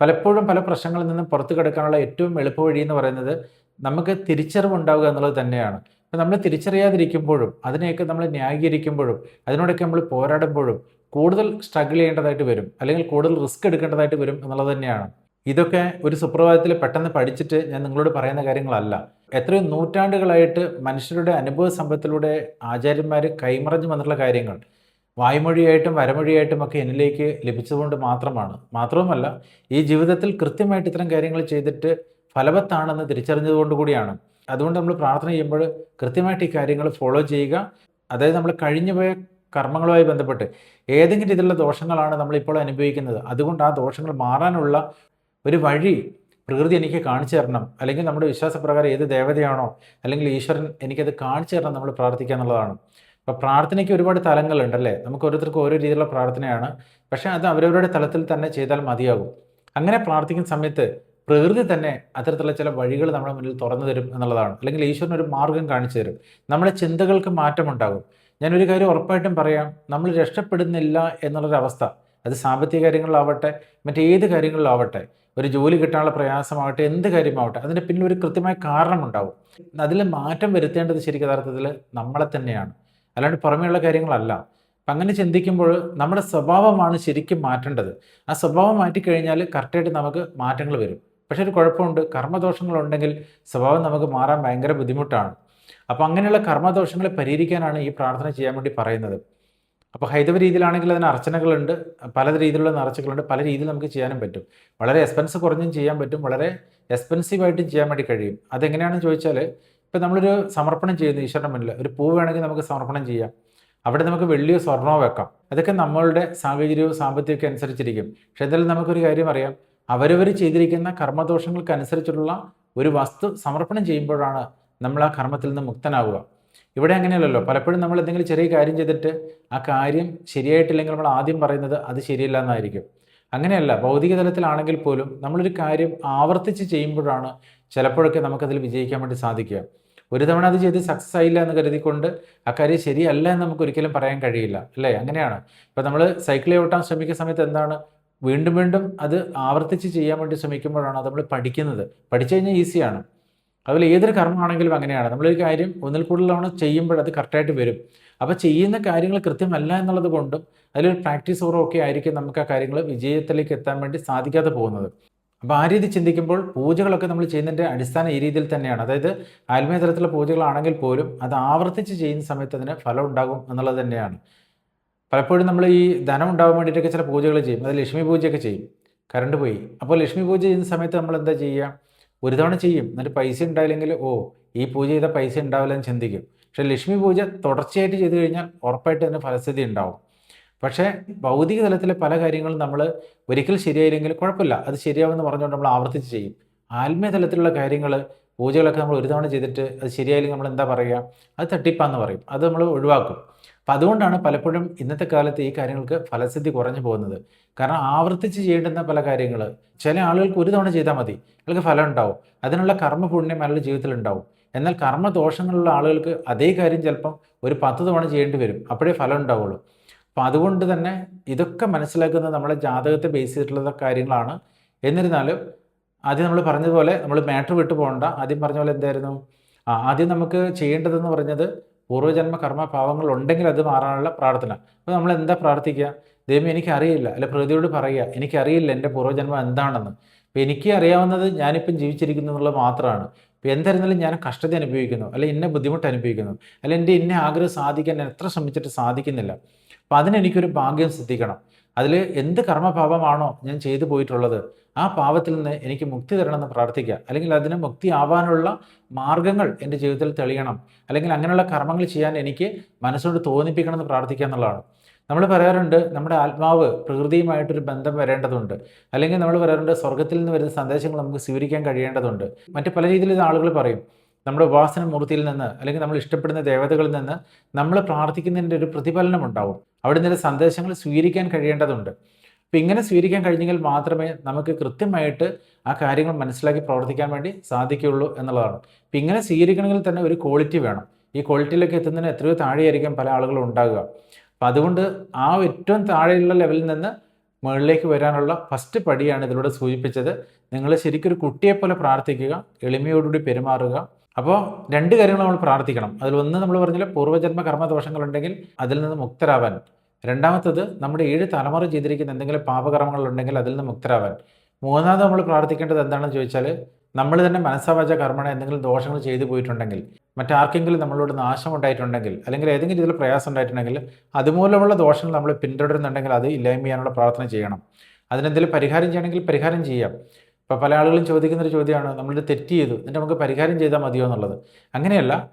പലപ്പോഴും പല പ്രശ്നങ്ങളിൽ നിന്നും പുറത്തു കിടക്കാനുള്ള ഏറ്റവും എളുപ്പവഴി എന്ന് പറയുന്നത് നമുക്ക് തിരിച്ചറിവ് തിരിച്ചറിവുണ്ടാവുക എന്നുള്ളത് തന്നെയാണ്. അപ്പം നമ്മൾ തിരിച്ചറിയാതിരിക്കുമ്പോഴും അതിനെയൊക്കെ നമ്മൾ ന്യായീകരിക്കുമ്പോഴും അതിനോടൊക്കെ നമ്മൾ പോരാടുമ്പോഴും കൂടുതൽ സ്ട്രഗിൾ ചെയ്യേണ്ടതായിട്ട് വരും അല്ലെങ്കിൽ കൂടുതൽ റിസ്ക് എടുക്കേണ്ടതായിട്ട് വരും എന്നുള്ളത് തന്നെയാണ്. ഇതൊക്കെ ഒരു സുപ്രഭാതത്തിൽ പെട്ടെന്ന് പഠിച്ചിട്ട് ഞാൻ നിങ്ങളോട് പറയുന്ന കാര്യങ്ങളല്ല. എത്രയോ നൂറ്റാണ്ടുകളായിട്ട് മനുഷ്യരുടെ അനുഭവ സമ്പത്തിലൂടെ ആചാര്യന്മാർ കൈമറിഞ്ഞു വന്നിട്ടുള്ള കാര്യങ്ങൾ. വായ്മൊഴിയായിട്ടും വരമൊഴിയായിട്ടും ഒക്കെ എന്നിലേക്ക് ലഭിച്ചതുകൊണ്ട് മാത്രമാണ്. മാത്രവുമല്ല ഈ ജീവിതത്തിൽ കൃത്യമായിട്ട് ഇത്തരം കാര്യങ്ങൾ ചെയ്തിട്ട് ഫലവത്താണെന്ന് തിരിച്ചറിഞ്ഞതുകൊണ്ട് കൂടിയാണ്. അതുകൊണ്ട് നമ്മൾ പ്രാർത്ഥന ചെയ്യുമ്പോൾ കൃത്യമായിട്ട് ഈ കാര്യങ്ങൾ ഫോളോ ചെയ്യുക. അതായത് നമ്മൾ കഴിഞ്ഞുപോയ കർമ്മങ്ങളുമായി ബന്ധപ്പെട്ട് ഏതെങ്കിലും രീതിയിലുള്ള ദോഷങ്ങളാണ് നമ്മളിപ്പോൾ അനുഭവിക്കുന്നത്. അതുകൊണ്ട് ആ ദോഷങ്ങൾ മാറാനുള്ള ഒരു വഴി പ്രകൃതി എനിക്ക് കാണിച്ചു തരണം. അല്ലെങ്കിൽ നമ്മുടെ വിശ്വാസപ്രകാരം ഏത് ദേവതയാണോ അല്ലെങ്കിൽ ഈശ്വരൻ എനിക്കത് കാണിച്ചു തരണം നമ്മൾ പ്രാർത്ഥിക്കുക എന്നുള്ളതാണ്. അപ്പോൾ പ്രാർത്ഥനയ്ക്ക് ഒരുപാട് തലങ്ങളുണ്ട് അല്ലേ? നമുക്ക് ഓരോരുത്തർക്കും ഓരോ രീതിയിലുള്ള പ്രാർത്ഥനയാണ്. പക്ഷേ അത് അവരവരുടെ തലത്തിൽ തന്നെ ചെയ്താൽ മതിയാകും. അങ്ങനെ പ്രാർത്ഥിക്കുന്ന സമയത്ത് പ്രകൃതി തന്നെ അത്തരത്തിലുള്ള ചില വഴികൾ നമ്മുടെ മുന്നിൽ തുറന്നു തരും എന്നുള്ളതാണ്. അല്ലെങ്കിൽ ഈശ്വരൻ ഒരു മാർഗം കാണിച്ചു തരും. നമ്മുടെ ചിന്തകൾക്ക് മാറ്റമുണ്ടാകും. ഞാനൊരു കാര്യം ഉറപ്പായിട്ടും പറയാം. നമ്മൾ രക്ഷപ്പെടുന്നില്ല എന്നുള്ളൊരവസ്ഥ അത് സാമ്പത്തിക കാര്യങ്ങളിലാവട്ടെ മറ്റേത് കാര്യങ്ങളിലാവട്ടെ ഒരു ജോലി കിട്ടാനുള്ള പ്രയാസമാവട്ടെ എന്ത് കാര്യമാവട്ടെ അതിന് പിന്നിൽ ഒരു കൃത്യമായ കാരണമുണ്ടാവും. അതിൽ മാറ്റം വരുത്തേണ്ടത് ശരിക്കും യഥാർത്ഥത്തിൽ നമ്മളെ തന്നെയാണ്. അല്ലാണ്ട് പുറമേയുള്ള കാര്യങ്ങളല്ല. അപ്പം അങ്ങനെ ചിന്തിക്കുമ്പോൾ നമ്മുടെ സ്വഭാവമാണ് ശരിക്കും മാറ്റേണ്ടത്. ആ സ്വഭാവം മാറ്റിക്കഴിഞ്ഞാൽ കറക്റ്റായിട്ട് നമുക്ക് മാറ്റങ്ങൾ വരും. പക്ഷേ ഒരു കുഴപ്പമുണ്ട്. കർമ്മദോഷങ്ങളുണ്ടെങ്കിൽ സ്വഭാവം നമുക്ക് മാറാൻ ഭയങ്കര ബുദ്ധിമുട്ടാണ്. അപ്പോൾ അങ്ങനെയുള്ള കർമ്മദോഷങ്ങളെ പരിഹരിക്കാനാണ് ഈ പ്രാർത്ഥന ചെയ്യാൻ വേണ്ടി പറയുന്നത്. അപ്പോൾ ഹൈദവ രീതിയിലാണെങ്കിൽ അതിന് അർച്ചനകളുണ്ട് പല രീതിയിലുള്ള നേർച്ചകളുണ്ട് പല രീതിയിൽ നമുക്ക് ചെയ്യാനും പറ്റും. വളരെ എക്സ്പെൻസ് കുറഞ്ഞും ചെയ്യാൻ പറ്റും വളരെ എക്സ്പെൻസീവായിട്ടും ചെയ്യാൻ വേണ്ടി കഴിയും. അതെങ്ങനെയാണെന്ന് ചോദിച്ചാൽ ഇപ്പോൾ നമ്മളൊരു സമർപ്പണം ചെയ്യുന്നു ഈശ്വരന്റെ മുന്നിൽ ഒരു പൂ വേണമെങ്കിൽ നമുക്ക് സമർപ്പണം ചെയ്യാം. അവിടെ നമുക്ക് വെള്ളിയോ സ്വർണമോ വെക്കാം. അതൊക്കെ നമ്മളുടെ സാഹചര്യവും സാമ്പത്തികമൊക്കെ അനുസരിച്ചിരിക്കും. പക്ഷേ എന്തായാലും നമുക്കൊരു കാര്യം അറിയാം. അവരവർ ചെയ്തിരിക്കുന്ന കർമ്മദോഷങ്ങൾക്കനുസരിച്ചുള്ള ഒരു വസ്തു സമർപ്പണം ചെയ്യുമ്പോഴാണ് നമ്മൾ ആ കർമ്മത്തിൽ നിന്ന് മുക്തനാവുക. ഇവിടെ അങ്ങനെയല്ലല്ലോ. പലപ്പോഴും നമ്മൾ എന്തെങ്കിലും ചെറിയ കാര്യം ചെയ്തിട്ട് ആ കാര്യം ശരിയായിട്ടില്ലെങ്കിൽ നമ്മൾ ആദ്യം പറയുന്നത് അത് ശരിയല്ല എന്നായിരിക്കും. അങ്ങനെയല്ല. ഭൗതിക തലത്തിലാണെങ്കിൽ പോലും നമ്മളൊരു കാര്യം ആവർത്തിച്ച് ചെയ്യുമ്പോഴാണ് ചിലപ്പോഴൊക്കെ നമുക്കതിൽ വിജയിക്കാൻ വേണ്ടി സാധിക്കുക. ഒരു തവണ അത് ചെയ്ത് സക്സസ് ആയില്ല എന്ന് കരുതിക്കൊണ്ട് ആ കാര്യം ശരിയല്ല എന്ന് നമുക്ക് ഒരിക്കലും പറയാൻ കഴിയില്ല. അല്ലേ? അങ്ങനെയാണ്. ഇപ്പം നമ്മൾ സൈക്കിളിൽ ഓട്ടാൻ ശ്രമിക്കുന്ന സമയത്ത് എന്താണ്? വീണ്ടും വീണ്ടും അത് ആവർത്തിച്ച് ചെയ്യാൻ വേണ്ടി ശ്രമിക്കുമ്പോഴാണ് നമ്മൾ പഠിക്കുന്നത്. പഠിച്ചു കഴിഞ്ഞാൽ ഈസിയാണ് അതുപോലെ ഏതൊരു കർമ്മമാണെങ്കിലും അങ്ങനെയാണ്. നമ്മളൊരു കാര്യം ഒന്നിൽ കൂടുതൽ തവണ ചെയ്യുമ്പോൾ അത് കറക്റ്റായിട്ട് വരും. അപ്പോൾ ചെയ്യുന്ന കാര്യങ്ങൾ കൃത്യമല്ല എന്നുള്ളത് കൊണ്ടും അതിലൊരു പ്രാക്ടീസ് ഓറൊക്കെ ആയിരിക്കും നമുക്ക് ആ കാര്യങ്ങൾ വിജയത്തിലേക്ക് എത്താൻ വേണ്ടി സാധിക്കാതെ പോകുന്നത്. അപ്പോൾ ആ രീതി ചിന്തിക്കുമ്പോൾ പൂജകളൊക്കെ നമ്മൾ ചെയ്യുന്നതിന്റെ അടിസ്ഥാന ഈ രീതിയിൽ തന്നെയാണ്. അതായത് ആത്മീയ തലത്തിലുള്ള പൂജകളാണെങ്കിൽ പോലും അത് ആവർത്തിച്ച് ചെയ്യുന്ന സമയത്ത് അതിന് ഫലം ഉണ്ടാകും എന്നുള്ളത് തന്നെയാണ്. പലപ്പോഴും നമ്മൾ ഈ ധനം ഉണ്ടാകാൻ വേണ്ടിയിട്ടൊക്കെ ചില പൂജകൾ ചെയ്യും. അത് ലക്ഷ്മി പൂജയൊക്കെ ചെയ്യും. കറണ്ട് പോയി. അപ്പോൾ ലക്ഷ്മി പൂജ ചെയ്യുന്ന സമയത്ത് നമ്മൾ എന്താ ചെയ്യുക? ഒരു തവണ ചെയ്യും. എന്നിട്ട് പൈസ ഉണ്ടായില്ലെങ്കിൽ ഓ ഈ പൂജ ചെയ്ത പൈസ ഉണ്ടാവില്ല എന്ന് ചിന്തിക്കും. പക്ഷെ ലക്ഷ്മി പൂജ തുടർച്ചയായിട്ട് ചെയ്തു കഴിഞ്ഞാൽ ഉറപ്പായിട്ട് അതിന് ഫലസ്ഥിതി ഉണ്ടാവും പക്ഷേ ഭൗതിക തലത്തിലെ പല കാര്യങ്ങളും നമ്മൾ ഒരിക്കൽ ശരിയായില്ലെങ്കിൽ കുഴപ്പമില്ല. അത് ശരിയാവുമെന്ന് പറഞ്ഞുകൊണ്ട് നമ്മൾ ആവർത്തിച്ച് ചെയ്യും. ആത്മീയ തലത്തിലുള്ള കാര്യങ്ങൾ പൂജകളൊക്കെ നമ്മൾ ഒരു തവണ ചെയ്തിട്ട് അത് ശരിയായില്ലെങ്കിൽ നമ്മൾ എന്താ പറയുക അത് തട്ടിപ്പാന്ന് പറയും. അത് നമ്മൾ ഒഴിവാക്കും. അപ്പം അതുകൊണ്ടാണ് പലപ്പോഴും ഇന്നത്തെ കാലത്ത് ഈ കാര്യങ്ങൾക്ക് ഫലസിദ്ധി കുറഞ്ഞു പോകുന്നത്. കാരണം ആവർത്തിച്ച് ചെയ്യേണ്ടുന്ന പല കാര്യങ്ങൾ ചില ആളുകൾക്ക് ഒരു തവണ ചെയ്താൽ മതി അയാൾക്ക് ഫലം ഉണ്ടാവും. അതിനുള്ള കർമ്മ പുണ്യം അയാളുടെ ജീവിതത്തിൽ ഉണ്ടാവും. എന്നാൽ കർമ്മ ദോഷങ്ങളുള്ള ആളുകൾക്ക് അതേ കാര്യം ചിലപ്പം ഒരു പത്ത് തവണ ചെയ്യേണ്ടി വരും. അപ്പോഴേ ഫലം ഉണ്ടാവുള്ളൂ. അപ്പം അതുകൊണ്ട് തന്നെ ഇതൊക്കെ മനസ്സിലാക്കുന്ന നമ്മുടെ ജാതകത്തെ ബേസ് ചെയ്തിട്ടുള്ള കാര്യങ്ങളാണ്. എന്നിരുന്നാലും ആദ്യം നമ്മൾ പറഞ്ഞതുപോലെ നമ്മൾ മാറ്റർ വിട്ടു പോകണ്ട. ആദ്യം പറഞ്ഞ പോലെ എന്തായിരുന്നു? ആദ്യം നമുക്ക് ചെയ്യേണ്ടതെന്ന് പറഞ്ഞത് പൂർവജന്മ കർമ്മ പാവങ്ങൾ ഉണ്ടെങ്കിൽ അത് മാറാനുള്ള പ്രാർത്ഥന. അപ്പോൾ നമ്മൾ എന്താ പ്രാർത്ഥിക്കുക? ദൈവം എനിക്കറിയില്ല. അല്ലെ പ്രകൃതിയോട് പറയുക എനിക്കറിയില്ല എന്റെ പൂർവജന്മം എന്താണെന്ന്. അപ്പോൾ എനിക്ക് അറിയാവുന്നത് ഞാനിപ്പം ജീവിച്ചിരിക്കുന്നു എന്നുള്ളത് മാത്രമാണ്. ഇപ്പോൾ എന്തായിരുന്നാലും ഞാൻ കഷ്ടത അനുഭവിക്കുന്നു അല്ലെ ഇന്ന ബുദ്ധിമുട്ട് അനുഭവിക്കുന്നു അല്ലെ എന്റെ ഇന്ന ആഗ്രഹം സാധിക്കാൻ എത്ര ശ്രമിച്ചിട്ട് സാധിക്കുന്നില്ല. അപ്പം അതിനെനിക്കൊരു ഭാഗ്യം സിദ്ധിക്കണം. അതിൽ എന്ത് കർമ്മപാപമാണോ ഞാൻ ചെയ്തു പോയിട്ടുള്ളത് ആ പാപത്തിൽ നിന്ന് എനിക്ക് മുക്തി തരണമെന്ന് പ്രാർത്ഥിക്കുക. അല്ലെങ്കിൽ അതിന് മുക്തി ആവാനുള്ള മാർഗങ്ങൾ എന്റെ ജീവിതത്തിൽ തെളിയണം. അല്ലെങ്കിൽ അങ്ങനെയുള്ള കർമ്മങ്ങൾ ചെയ്യാൻ എനിക്ക് മനസ്സുകൊണ്ട് തോന്നിപ്പിക്കണം എന്ന് പ്രാർത്ഥിക്കുക എന്നുള്ളതാണ്. നമ്മൾ പറയാറുണ്ട് നമ്മുടെ ആത്മാവ് പ്രകൃതിയുമായിട്ടൊരു ബന്ധം വരേണ്ടതുണ്ട്. അല്ലെങ്കിൽ നമ്മൾ പറയാറുണ്ട് സ്വർഗത്തിൽ നിന്ന് വരുന്ന സന്ദേശങ്ങൾ നമുക്ക് സ്വീകരിക്കാൻ കഴിയേണ്ടതുണ്ട്. മറ്റ് പല രീതിയിൽ ആളുകൾ പറയും. നമ്മുടെ ഉപാസന മൂർത്തിയിൽ നിന്ന് അല്ലെങ്കിൽ നമ്മൾ ഇഷ്ടപ്പെടുന്ന ദേവതകളിൽ നിന്ന് നമ്മൾ പ്രാർത്ഥിക്കുന്നതിന്റെ ഒരു പ്രതിഫലനം ഉണ്ടാവും. അവിടെ നിന്ന് സന്ദേശങ്ങൾ സ്വീകരിക്കാൻ കഴിയേണ്ടതുണ്ട്. അപ്പം ഇങ്ങനെ സ്വീകരിക്കാൻ കഴിഞ്ഞെങ്കിൽ മാത്രമേ നമുക്ക് കൃത്യമായിട്ട് ആ കാര്യങ്ങൾ മനസ്സിലാക്കി പ്രവർത്തിക്കാൻ വേണ്ടി സാധിക്കുകയുള്ളൂ എന്നുള്ളതാണ്. അപ്പം ഇങ്ങനെ സ്വീകരിക്കണമെങ്കിൽ തന്നെ ഒരു ക്വാളിറ്റി വേണം. ഈ ക്വാളിറ്റിയിലേക്ക് എത്തുന്നതിന് എത്രയോ താഴെയായിരിക്കും പല ആളുകളും ഉണ്ടാകുക അപ്പം അതുകൊണ്ട് ആ ഏറ്റവും താഴെയുള്ള ലെവലിൽ നിന്ന് മുകളിലേക്ക് വരാനുള്ള ഫസ്റ്റ് പടിയാണ് ഇതിലൂടെ സൂചിപ്പിച്ചത്. നിങ്ങൾ ശരിക്കൊരു കുട്ടിയെപ്പോലെ പ്രാർത്ഥിക്കുക എളിമയോടുകൂടി പെരുമാറുക അപ്പോൾ രണ്ട് കാര്യങ്ങൾ നമ്മൾ പ്രാർത്ഥിക്കണം. അതിൽ ഒന്ന് നമ്മൾ പറഞ്ഞാൽ പൂർവജന്മ കർമ്മദോഷങ്ങളുണ്ടെങ്കിൽ അതിൽ നിന്ന് മുക്തരാവാൻ. രണ്ടാമത്തത് നമ്മുടെ ഏഴ് തലമുറ ചെയ്തിരിക്കുന്ന എന്തെങ്കിലും പാപകർമ്മങ്ങളുണ്ടെങ്കിൽ അതിൽ നിന്ന് മുക്തരാവാൻ. മൂന്നാമത് നമ്മൾ പ്രാർത്ഥിക്കേണ്ടത് എന്താണെന്ന് ചോദിച്ചാൽ നമ്മൾ തന്നെ മനസ്സാവാച കർമ്മണ എന്തെങ്കിലും ദോഷങ്ങൾ ചെയ്തു പോയിട്ടുണ്ടെങ്കിൽ മറ്റാർക്കെങ്കിലും നമ്മളോട് നാശം ഉണ്ടായിട്ടുണ്ടെങ്കിൽ അല്ലെങ്കിൽ ഏതെങ്കിലും രീതിയിൽ പ്രയാസം ഉണ്ടായിട്ടുണ്ടെങ്കിൽ അതുമൂലമുള്ള ദോഷങ്ങൾ നമ്മൾ പിന്തുടരുന്നുണ്ടെങ്കിൽ അത് ഇല്ലായ്മ ചെയ്യാനുള്ള പ്രാർത്ഥന ചെയ്യണം. അതിനെന്തെങ്കിലും പരിഹാരം ചെയ്യണമെങ്കിൽ പരിഹാരം ചെയ്യാം. ഇപ്പോൾ പല ആളുകളും ചോദിക്കുന്ന ഒരു ചോദ്യമാണ് നമ്മളിത് തെറ്റ് ചെയ്തു എന്നിട്ട് നമുക്ക് പരിഹാരം ചെയ്താൽ മതിയോ എന്നുള്ളത്? അങ്ങനെയല്ല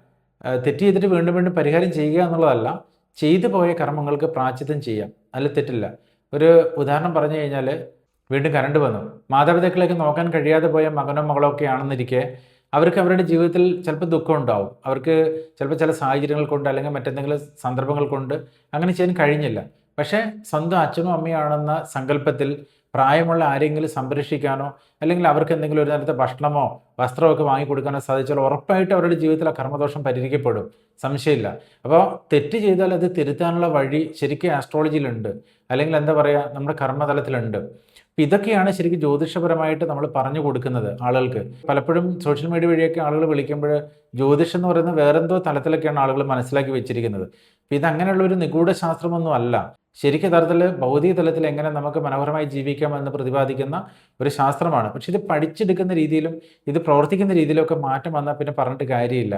തെറ്റ് ചെയ്തിട്ട് വീണ്ടും വീണ്ടും പരിഹാരം ചെയ്യുക എന്നുള്ളതല്ല ചെയ്തു പോയ കർമ്മങ്ങൾക്ക് പ്രാച്യത്വം ചെയ്യാം. അതിൽ തെറ്റില്ല. ഒരു ഉദാഹരണം പറഞ്ഞു കഴിഞ്ഞാൽ വീണ്ടും കറണ്ട് വന്നു. മാതാപിതാക്കളെയൊക്കെ നോക്കാൻ കഴിയാതെ പോയ മകനോ മകളോ ഒക്കെ ആണെന്നിരിക്കെ അവർക്ക് അവരുടെ ജീവിതത്തിൽ ചിലപ്പോൾ ദുഃഖം ഉണ്ടാവും. അവർക്ക് ചിലപ്പോൾ ചില സാഹചര്യങ്ങൾ കൊണ്ട് അല്ലെങ്കിൽ മറ്റെന്തെങ്കിലും സന്ദർഭങ്ങൾ കൊണ്ട് അങ്ങനെ ചെയ്യാൻ കഴിഞ്ഞില്ല. പക്ഷേ സ്വന്തം അച്ഛനും അമ്മയാണെന്ന സങ്കല്പത്തിൽ പ്രായമുള്ള ആരെങ്കിലും സംരക്ഷിക്കാനോ അല്ലെങ്കിൽ അവർക്ക് എന്തെങ്കിലും ഒരു നേരത്തെ ഭക്ഷണമോ വസ്ത്രമോ ഒക്കെ വാങ്ങിക്കൊടുക്കാനോ സാധിച്ചാൽ ഉറപ്പായിട്ട് അവരുടെ ജീവിതത്തിൽ ആ കർമ്മദോഷം പരിഹരിക്കപ്പെടും. സംശയമില്ല. അപ്പോൾ തെറ്റ് ചെയ്താൽ അത് തിരുത്താനുള്ള വഴി ശരിക്കും ആസ്ട്രോളജിയിലുണ്ട് അല്ലെങ്കിൽ എന്താ പറയുക നമ്മുടെ കർമ്മതലത്തിലുണ്ട്. അപ്പം ഇതൊക്കെയാണ് ശരിക്കും ജ്യോതിഷപരമായിട്ട് നമ്മൾ പറഞ്ഞു കൊടുക്കുന്നത് ആളുകൾക്ക്. പലപ്പോഴും സോഷ്യൽ മീഡിയ വഴിയൊക്കെ ആളുകൾ വിളിക്കുമ്പോൾ ജ്യോതിഷം എന്ന് പറയുന്നത് വേറെന്തോ തലത്തിലൊക്കെയാണ് ആളുകൾ മനസ്സിലാക്കി വെച്ചിരിക്കുന്നത്. അപ്പം ഇതങ്ങനെയുള്ള ഒരു നിഗൂഢ ശാസ്ത്രമൊന്നും അല്ല. ശരിക്കും തരത്തിൽ ഭൗതിക തലത്തിൽ എങ്ങനെ നമുക്ക് മനോഹരമായി ജീവിക്കാമെന്ന് പ്രതിപാദിക്കുന്ന ഒരു ശാസ്ത്രമാണ്. പക്ഷെ ഇത് പഠിച്ചെടുക്കുന്ന രീതിയിലും ഇത് പ്രവർത്തിക്കുന്ന രീതിയിലൊക്കെ മാറ്റം വന്നാൽ പിന്നെ പറഞ്ഞിട്ട് കാര്യമില്ല.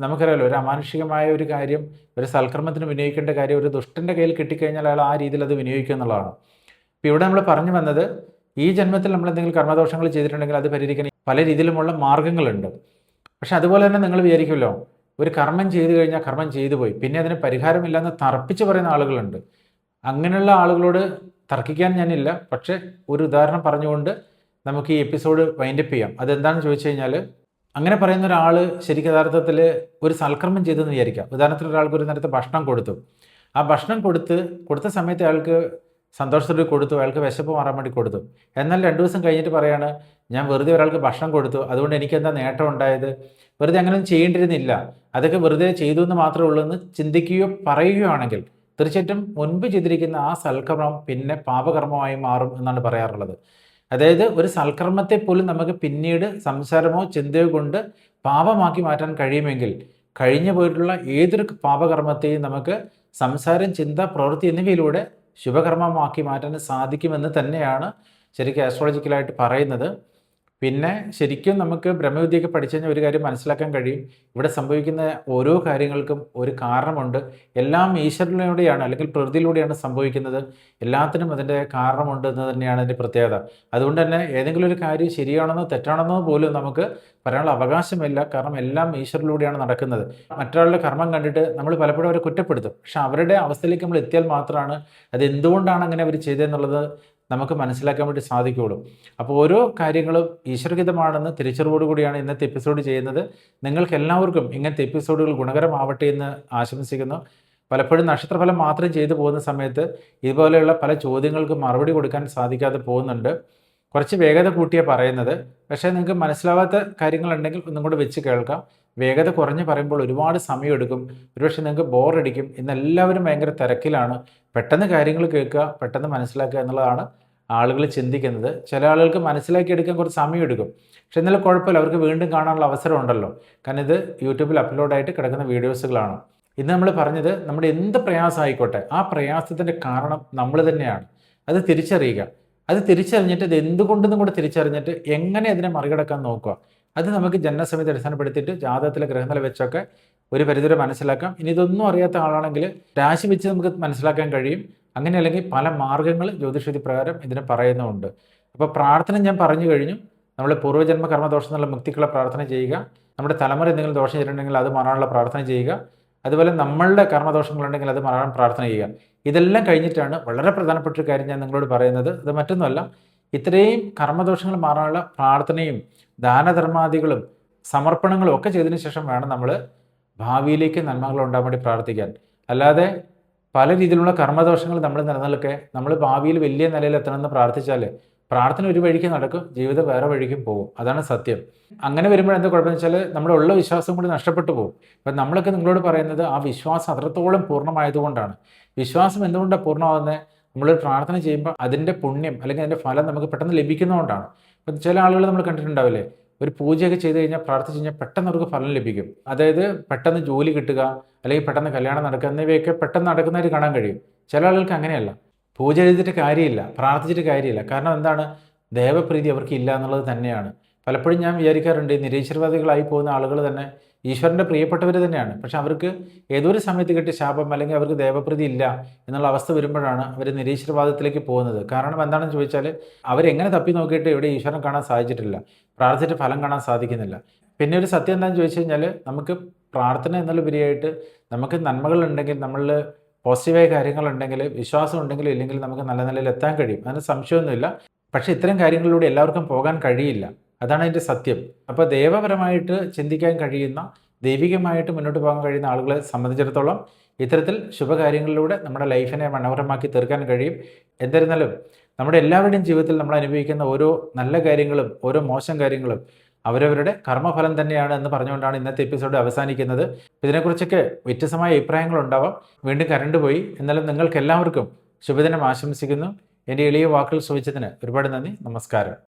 നമുക്കറിയാലോ ഒരു അമാനുഷികമായ ഒരു കാര്യം ഒരു സൽക്കർമ്മത്തിന് വിനിയോഗിക്കേണ്ട കാര്യം ഒരു ദുഷ്ടന്റെ കയ്യിൽ കിട്ടിക്കഴിഞ്ഞാൽ അയാൾ ആ രീതിയിൽ അത് വിനിയോഗിക്കുക എന്നുള്ളതാണ്. ഇപ്പോൾ ഇവിടെ നമ്മൾ പറഞ്ഞു വന്നത് ഈ ജന്മത്തിൽ നമ്മൾ എന്തെങ്കിലും കർമ്മദോഷങ്ങൾ ചെയ്തിട്ടുണ്ടെങ്കിൽ അത് പരിഹരിക്കാൻ പല രീതിയിലുമുള്ള മാർഗങ്ങളുണ്ട്. പക്ഷെ അതുപോലെ തന്നെ നിങ്ങൾ വിചാരിക്കുമല്ലോ ഒരു കർമ്മം ചെയ്തു കഴിഞ്ഞാൽ കർമ്മം ചെയ്തു പോയി പിന്നെ അതിന് പരിഹാരമില്ലെന്ന് തർപ്പിച്ച് പറയുന്ന ആളുകളുണ്ട്. അങ്ങനെയുള്ള ആളുകളോട് തർക്കിക്കാൻ ഞാനില്ല. പക്ഷെ ഒരു ഉദാഹരണം പറഞ്ഞുകൊണ്ട് നമുക്ക് ഈ എപ്പിസോഡ് വൈൻഡപ്പ് ചെയ്യാം. അതെന്താണെന്ന് ചോദിച്ചു കഴിഞ്ഞാൽ അങ്ങനെ പറയുന്ന ഒരാൾ ശരിക്കും യഥാർത്ഥത്തിൽ ഒരു സൽക്കർമ്മം ചെയ്തെന്ന് വിചാരിക്കാം ഉദാഹരണത്തിന് ഒരാൾക്ക് ഒരു നേരത്തെ ഭക്ഷണം കൊടുത്തു. ആ ഭക്ഷണം കൊടുത്ത് കൊടുത്ത സമയത്ത് അയാൾക്ക് സന്തോഷത്തോടെ കൊടുത്തു അയാൾക്ക് വിശപ്പ് മാറാൻ വേണ്ടി കൊടുത്തു. എന്നാൽ രണ്ട് ദിവസം കഴിഞ്ഞിട്ട് പറയാണ് ഞാൻ വെറുതെ ഒരാൾക്ക് ഭക്ഷണം കൊടുത്തു. അതുകൊണ്ട് എനിക്ക് എന്താ നേട്ടം ഉണ്ടായത്? വെറുതെ അങ്ങനെയൊന്നും ചെയ്യേണ്ടിരുന്നില്ല അതൊക്കെ വെറുതെ ചെയ്തു എന്ന് മാത്രമേ ഉള്ളൂ എന്ന് ചിന്തിക്കുകയോ പറയുകയോ ആണെങ്കിൽ തീർച്ചയായിട്ടും മുൻപ് ചെയ്തിരിക്കുന്ന ആ സൽക്കർമ്മം പിന്നെ പാപകർമ്മമായി മാറും എന്നാണ് പറയാറുള്ളത്. അതായത് ഒരു സൽക്കർമ്മത്തെ പോലും നമുക്ക് പിന്നീട് സംസാരമോ ചിന്തയോ കൊണ്ട് പാപമാക്കി മാറ്റാൻ കഴിയുമെങ്കിൽ കഴിഞ്ഞു പോയിട്ടുള്ള ഏതൊരു പാപകർമ്മത്തെയും നമുക്ക് സംസാരം ചിന്ത പ്രവൃത്തി എന്നിവയിലൂടെ ശുഭകർമ്മമാക്കി മാറ്റാൻ സാധിക്കുമെന്ന് തന്നെയാണ് ശരിക്കും ആസ്ട്രോളജിക്കലായിട്ട് പറയുന്നത്. പിന്നെ ശരിക്കും നമുക്ക് ബ്രഹ്മവിദ്യയൊക്കെ പഠിച്ചു കഴിഞ്ഞാൽ ഒരു കാര്യം മനസ്സിലാക്കാൻ കഴിയും. ഇവിടെ സംഭവിക്കുന്ന ഓരോ കാര്യങ്ങൾക്കും ഒരു കാരണമുണ്ട്. എല്ലാം ഈശ്വരനിലൂടെയാണ് അല്ലെങ്കിൽ പ്രകൃതിയിലൂടെയാണ് സംഭവിക്കുന്നത്. എല്ലാത്തിനും അതിന്റെ കാരണമുണ്ട് എന്ന് തന്നെയാണ് അതിന്റെ പ്രത്യേകത. അതുകൊണ്ട് തന്നെ ഏതെങ്കിലും ഒരു കാര്യം ശരിയാണെന്നോ തെറ്റാണെന്നോ പോലും നമുക്ക് പറയാനുള്ള അവകാശമില്ല. കാരണം എല്ലാം ഈശ്വരനിലൂടെയാണ് നടക്കുന്നത്. മറ്റൊരാളുടെ കർമ്മം കണ്ടിട്ട് നമ്മൾ പലപ്പോഴും അവരെ കുറ്റപ്പെടുത്തും. പക്ഷെ അവരുടെ അവസ്ഥയിലേക്ക് നമ്മൾ എത്തിയാൽ മാത്രമാണ് അത് എന്തുകൊണ്ടാണ് അങ്ങനെ അവർ ചെയ്തതെന്നുള്ളത് നമുക്ക് മനസ്സിലാക്കാൻ വേണ്ടി സാധിക്കുകയുള്ളൂ. അപ്പോൾ ഓരോ കാര്യങ്ങളും ഈശ്വരഹിതമാണെന്ന് തിരിച്ചറിവോടുകൂടിയാണ് ഇന്നത്തെ എപ്പിസോഡ് ചെയ്യുന്നത്. നിങ്ങൾക്ക് എല്ലാവർക്കും ഇങ്ങനത്തെ എപ്പിസോഡുകൾ ഗുണകരമാവട്ടെ എന്ന് ആശംസിക്കുന്നു. പലപ്പോഴും നക്ഷത്രഫലം മാത്രം ചെയ്തു പോകുന്ന സമയത്ത് ഇതുപോലെയുള്ള പല ചോദ്യങ്ങൾക്ക് മറുപടി കൊടുക്കാൻ സാധിക്കാതെ പോകുന്നുണ്ട്. കുറച്ച് വേഗത കൂട്ടിയാണ് പറയുന്നത്. പക്ഷേ നിങ്ങൾക്ക് മനസ്സിലാവാത്ത കാര്യങ്ങളുണ്ടെങ്കിൽ ഒന്നും കൂടെ വെച്ച് കേൾക്കാം. വേഗത കുറഞ്ഞ് പറയുമ്പോൾ ഒരുപാട് സമയമെടുക്കും ഒരുപക്ഷെ നിങ്ങൾക്ക് ബോറടിക്കും ഇന്ന് എല്ലാവരും ഭയങ്കര തിരക്കിലാണ്. പെട്ടെന്ന് കാര്യങ്ങൾ കേൾക്കുക പെട്ടെന്ന് മനസ്സിലാക്കുക എന്നുള്ളതാണ് ആളുകൾ ചിന്തിക്കുന്നത്. ചില ആളുകൾക്ക് മനസ്സിലാക്കിയെടുക്കാൻ കുറച്ച് സമയം എടുക്കും. പക്ഷെ എന്നാലും കുഴപ്പമില്ല. അവർക്ക് വീണ്ടും കാണാനുള്ള അവസരം ഉണ്ടല്ലോ. കാരണം ഇത് യൂട്യൂബിൽ അപ്ലോഡായിട്ട് കിടക്കുന്ന വീഡിയോസുകളാണ്. ഇന്ന് നമ്മൾ പറഞ്ഞത് നമ്മുടെ എന്ത് പ്രയാസമായിക്കോട്ടെ ആ പ്രയാസത്തിന്റെ കാരണം നമ്മൾ തന്നെയാണ്. അത് തിരിച്ചറിയുക. അത് തിരിച്ചറിഞ്ഞിട്ട് ഇത് എന്തുകൊണ്ടെന്നും കൂടെ തിരിച്ചറിഞ്ഞിട്ട് എങ്ങനെ അതിനെ മറികടക്കാൻ നോക്കുക. അത് നമുക്ക് ജനനസമിതി അടിസ്ഥാനപ്പെടുത്തിയിട്ട് ജാതകത്തിലെ ഗ്രഹനില വെച്ചൊക്കെ ഒരു പരിധിവരെ മനസ്സിലാക്കാം. ഇനി ഇതൊന്നും അറിയാത്ത ആളാണെങ്കിൽ രാശി വെച്ച് നമുക്ക് മനസ്സിലാക്കാൻ കഴിയും. അങ്ങനെ അല്ലെങ്കിൽ പല മാർഗങ്ങൾ ജ്യോതിഷവിധി പ്രകാരം ഇതിന് പറയുന്നുമുണ്ട്. അപ്പോൾ പ്രാർത്ഥന ഞാൻ പറഞ്ഞു കഴിഞ്ഞു. നമ്മൾ പൂർവജന്മ കർമ്മദോഷം എന്നുള്ള മുക്തിക്കുള്ള പ്രാർത്ഥന ചെയ്യുക. നമ്മുടെ തലമുറ എന്തെങ്കിലും ദോഷം ചെയ്തിട്ടുണ്ടെങ്കിൽ അത് മാറാനുള്ള പ്രാർത്ഥന ചെയ്യുക. അതുപോലെ നമ്മളുടെ കർമ്മദോഷങ്ങളുണ്ടെങ്കിൽ അത് മാറാൻ പ്രാർത്ഥന ചെയ്യുക. ഇതെല്ലാം കഴിഞ്ഞിട്ടാണ് വളരെ പ്രധാനപ്പെട്ട ഒരു കാര്യം ഞാൻ നിങ്ങളോട് പറയുന്നത്. അത് മറ്റൊന്നുമല്ല. ഇത്രയും കർമ്മദോഷങ്ങൾ മാറാനുള്ള പ്രാർത്ഥനയും ദാനധർമാദികളും സമർപ്പണങ്ങളും ഒക്കെ ചെയ്തതിന് ശേഷം വേണം നമ്മൾ ഭാവിയിലേക്ക് നന്മകൾ ഉണ്ടാകാൻ വേണ്ടി പ്രാർത്ഥിക്കാൻ. അല്ലാതെ പല രീതിയിലുള്ള കർമ്മദോഷങ്ങൾ നമ്മൾ നിലനിൽക്കെ നമ്മൾ ഭാവിയിൽ വലിയ നിലയിൽ എത്തണമെന്ന് പ്രാർത്ഥിച്ചാൽ പ്രാർത്ഥന ഒരു വഴിക്ക് നടക്കും ജീവിതം വേറെ വഴിക്കും പോകും. അതാണ് സത്യം. അങ്ങനെ വരുമ്പോൾ എന്താ കുഴപ്പമെന്ന് വെച്ചാൽ നമ്മുടെ ഉള്ള വിശ്വാസം കൂടി നഷ്ടപ്പെട്ടു പോകും. അപ്പം നമ്മളൊക്കെ നിങ്ങളോട് പറയുന്നത് ആ വിശ്വാസം അത്രത്തോളം പൂർണമായതുകൊണ്ടാണ്. വിശ്വാസം എന്തുകൊണ്ടാണ് പൂർണമാകുന്നത്? നമ്മൾ പ്രാർത്ഥന ചെയ്യുമ്പോൾ അതിന്റെ പുണ്യം അല്ലെങ്കിൽ അതിന്റെ ഫലം നമുക്ക് പെട്ടെന്ന് ലഭിക്കുന്നതുകൊണ്ടാണ്. ഇപ്പം ചില ആളുകൾ നമ്മൾ കണ്ടിട്ടുണ്ടാവില്ലേ? ഒരു പൂജയൊക്കെ ചെയ്ത് കഴിഞ്ഞാൽ പ്രാർത്ഥിച്ച് കഴിഞ്ഞാൽ പെട്ടെന്ന് അവർക്ക് ഫലം ലഭിക്കും. അതായത് പെട്ടെന്ന് ജോലി കിട്ടുക അല്ലെങ്കിൽ പെട്ടെന്ന് കല്യാണം നടക്കുക എന്നിവയൊക്കെ പെട്ടെന്ന് നടക്കുന്നതായിട്ട് കാണാൻ കഴിയും. ചില ആളുകൾക്ക് അങ്ങനെയല്ല. പൂജ ചെയ്തിട്ട് കാര്യമില്ല പ്രാർത്ഥിച്ചിട്ട് കാര്യമില്ല. കാരണം എന്താണ്? ദേവപ്രീതി അവർക്ക് ഇല്ല എന്നുള്ളത് തന്നെയാണ്. പലപ്പോഴും ഞാൻ വിചാരിക്കാറുണ്ട് നിരീശ്വരവാദികളായി പോകുന്ന ആളുകൾ തന്നെ ഈശ്വരന്റെ പ്രിയപ്പെട്ടവർ തന്നെയാണ്. പക്ഷെ അവർക്ക് ഏതൊരു സമയത്ത് കിട്ടിയ ശാപം അല്ലെങ്കിൽ അവർക്ക് ദേവപ്രീതി ഇല്ല എന്നുള്ള അവസ്ഥ വരുമ്പോഴാണ് അവർ നിരീശ്വരവാദത്തിലേക്ക് പോകുന്നത്. കാരണം എന്താണെന്ന് ചോദിച്ചാൽ അവരെങ്ങനെ തപ്പി നോക്കിയിട്ട് ഇവിടെ ഈശ്വരൻ കാണാൻ സാധിച്ചിട്ടില്ല. പ്രാർത്ഥിച്ചിട്ട് ഫലം കാണാൻ സാധിക്കുന്നില്ല. പിന്നെ ഒരു സത്യം എന്താണെന്ന് ചോദിച്ചു കഴിഞ്ഞാൽ നമുക്ക് പ്രാർത്ഥന എന്നുള്ളപരിയായിട്ട് നമുക്ക് നന്മകളുണ്ടെങ്കിൽ നമ്മളിൽ പോസിറ്റീവായ കാര്യങ്ങളുണ്ടെങ്കിൽ വിശ്വാസം ഉണ്ടെങ്കിൽ ഇല്ലെങ്കിൽ നമുക്ക് നല്ല നിലയിൽ എത്താൻ കഴിയും. അതിന് സംശയമൊന്നുമില്ല. പക്ഷേ ഇത്തരം കാര്യങ്ങളിലൂടെ എല്ലാവർക്കും പോകാൻ കഴിയില്ല. അതാണ് അതിന്റെ സത്യം. അപ്പോൾ ദൈവപരമായിട്ട് ചിന്തിക്കാൻ കഴിയുന്ന ദൈവികമായിട്ട് മുന്നോട്ട് പോകാൻ കഴിയുന്ന ആളുകളെ സംബന്ധിച്ചിടത്തോളം ഇത്തരത്തിൽ ശുഭകാര്യങ്ങളിലൂടെ നമ്മുടെ ലൈഫിനെ മനോഹരമാക്കി തീർക്കാൻ കഴിയും. എന്നിരുന്നാലും നമ്മുടെ എല്ലാവരുടെയും ജീവിതത്തിൽ നമ്മൾ അനുഭവിക്കുന്ന ഓരോ നല്ല കാര്യങ്ങളും ഓരോ മോശം കാര്യങ്ങളും അവരവരുടെ കർമ്മഫലം തന്നെയാണ് എന്ന് പറഞ്ഞുകൊണ്ടാണ് ഇന്നത്തെ എപ്പിസോഡ് അവസാനിക്കുന്നത്. ഇതിനെക്കുറിച്ചൊക്കെ വ്യത്യസ്തമായ അഭിപ്രായങ്ങൾ ഉണ്ടാവാം. വീണ്ടും കരണ്ട് പോയി. എന്നാലും നിങ്ങൾക്ക് എല്ലാവർക്കും ശുഭദിനം ആശംസിക്കുന്നു. എന്റെ എളിയ വാക്കുകൾ ശ്രമിച്ചതിന് ഒരുപാട് നന്ദി. നമസ്കാരം.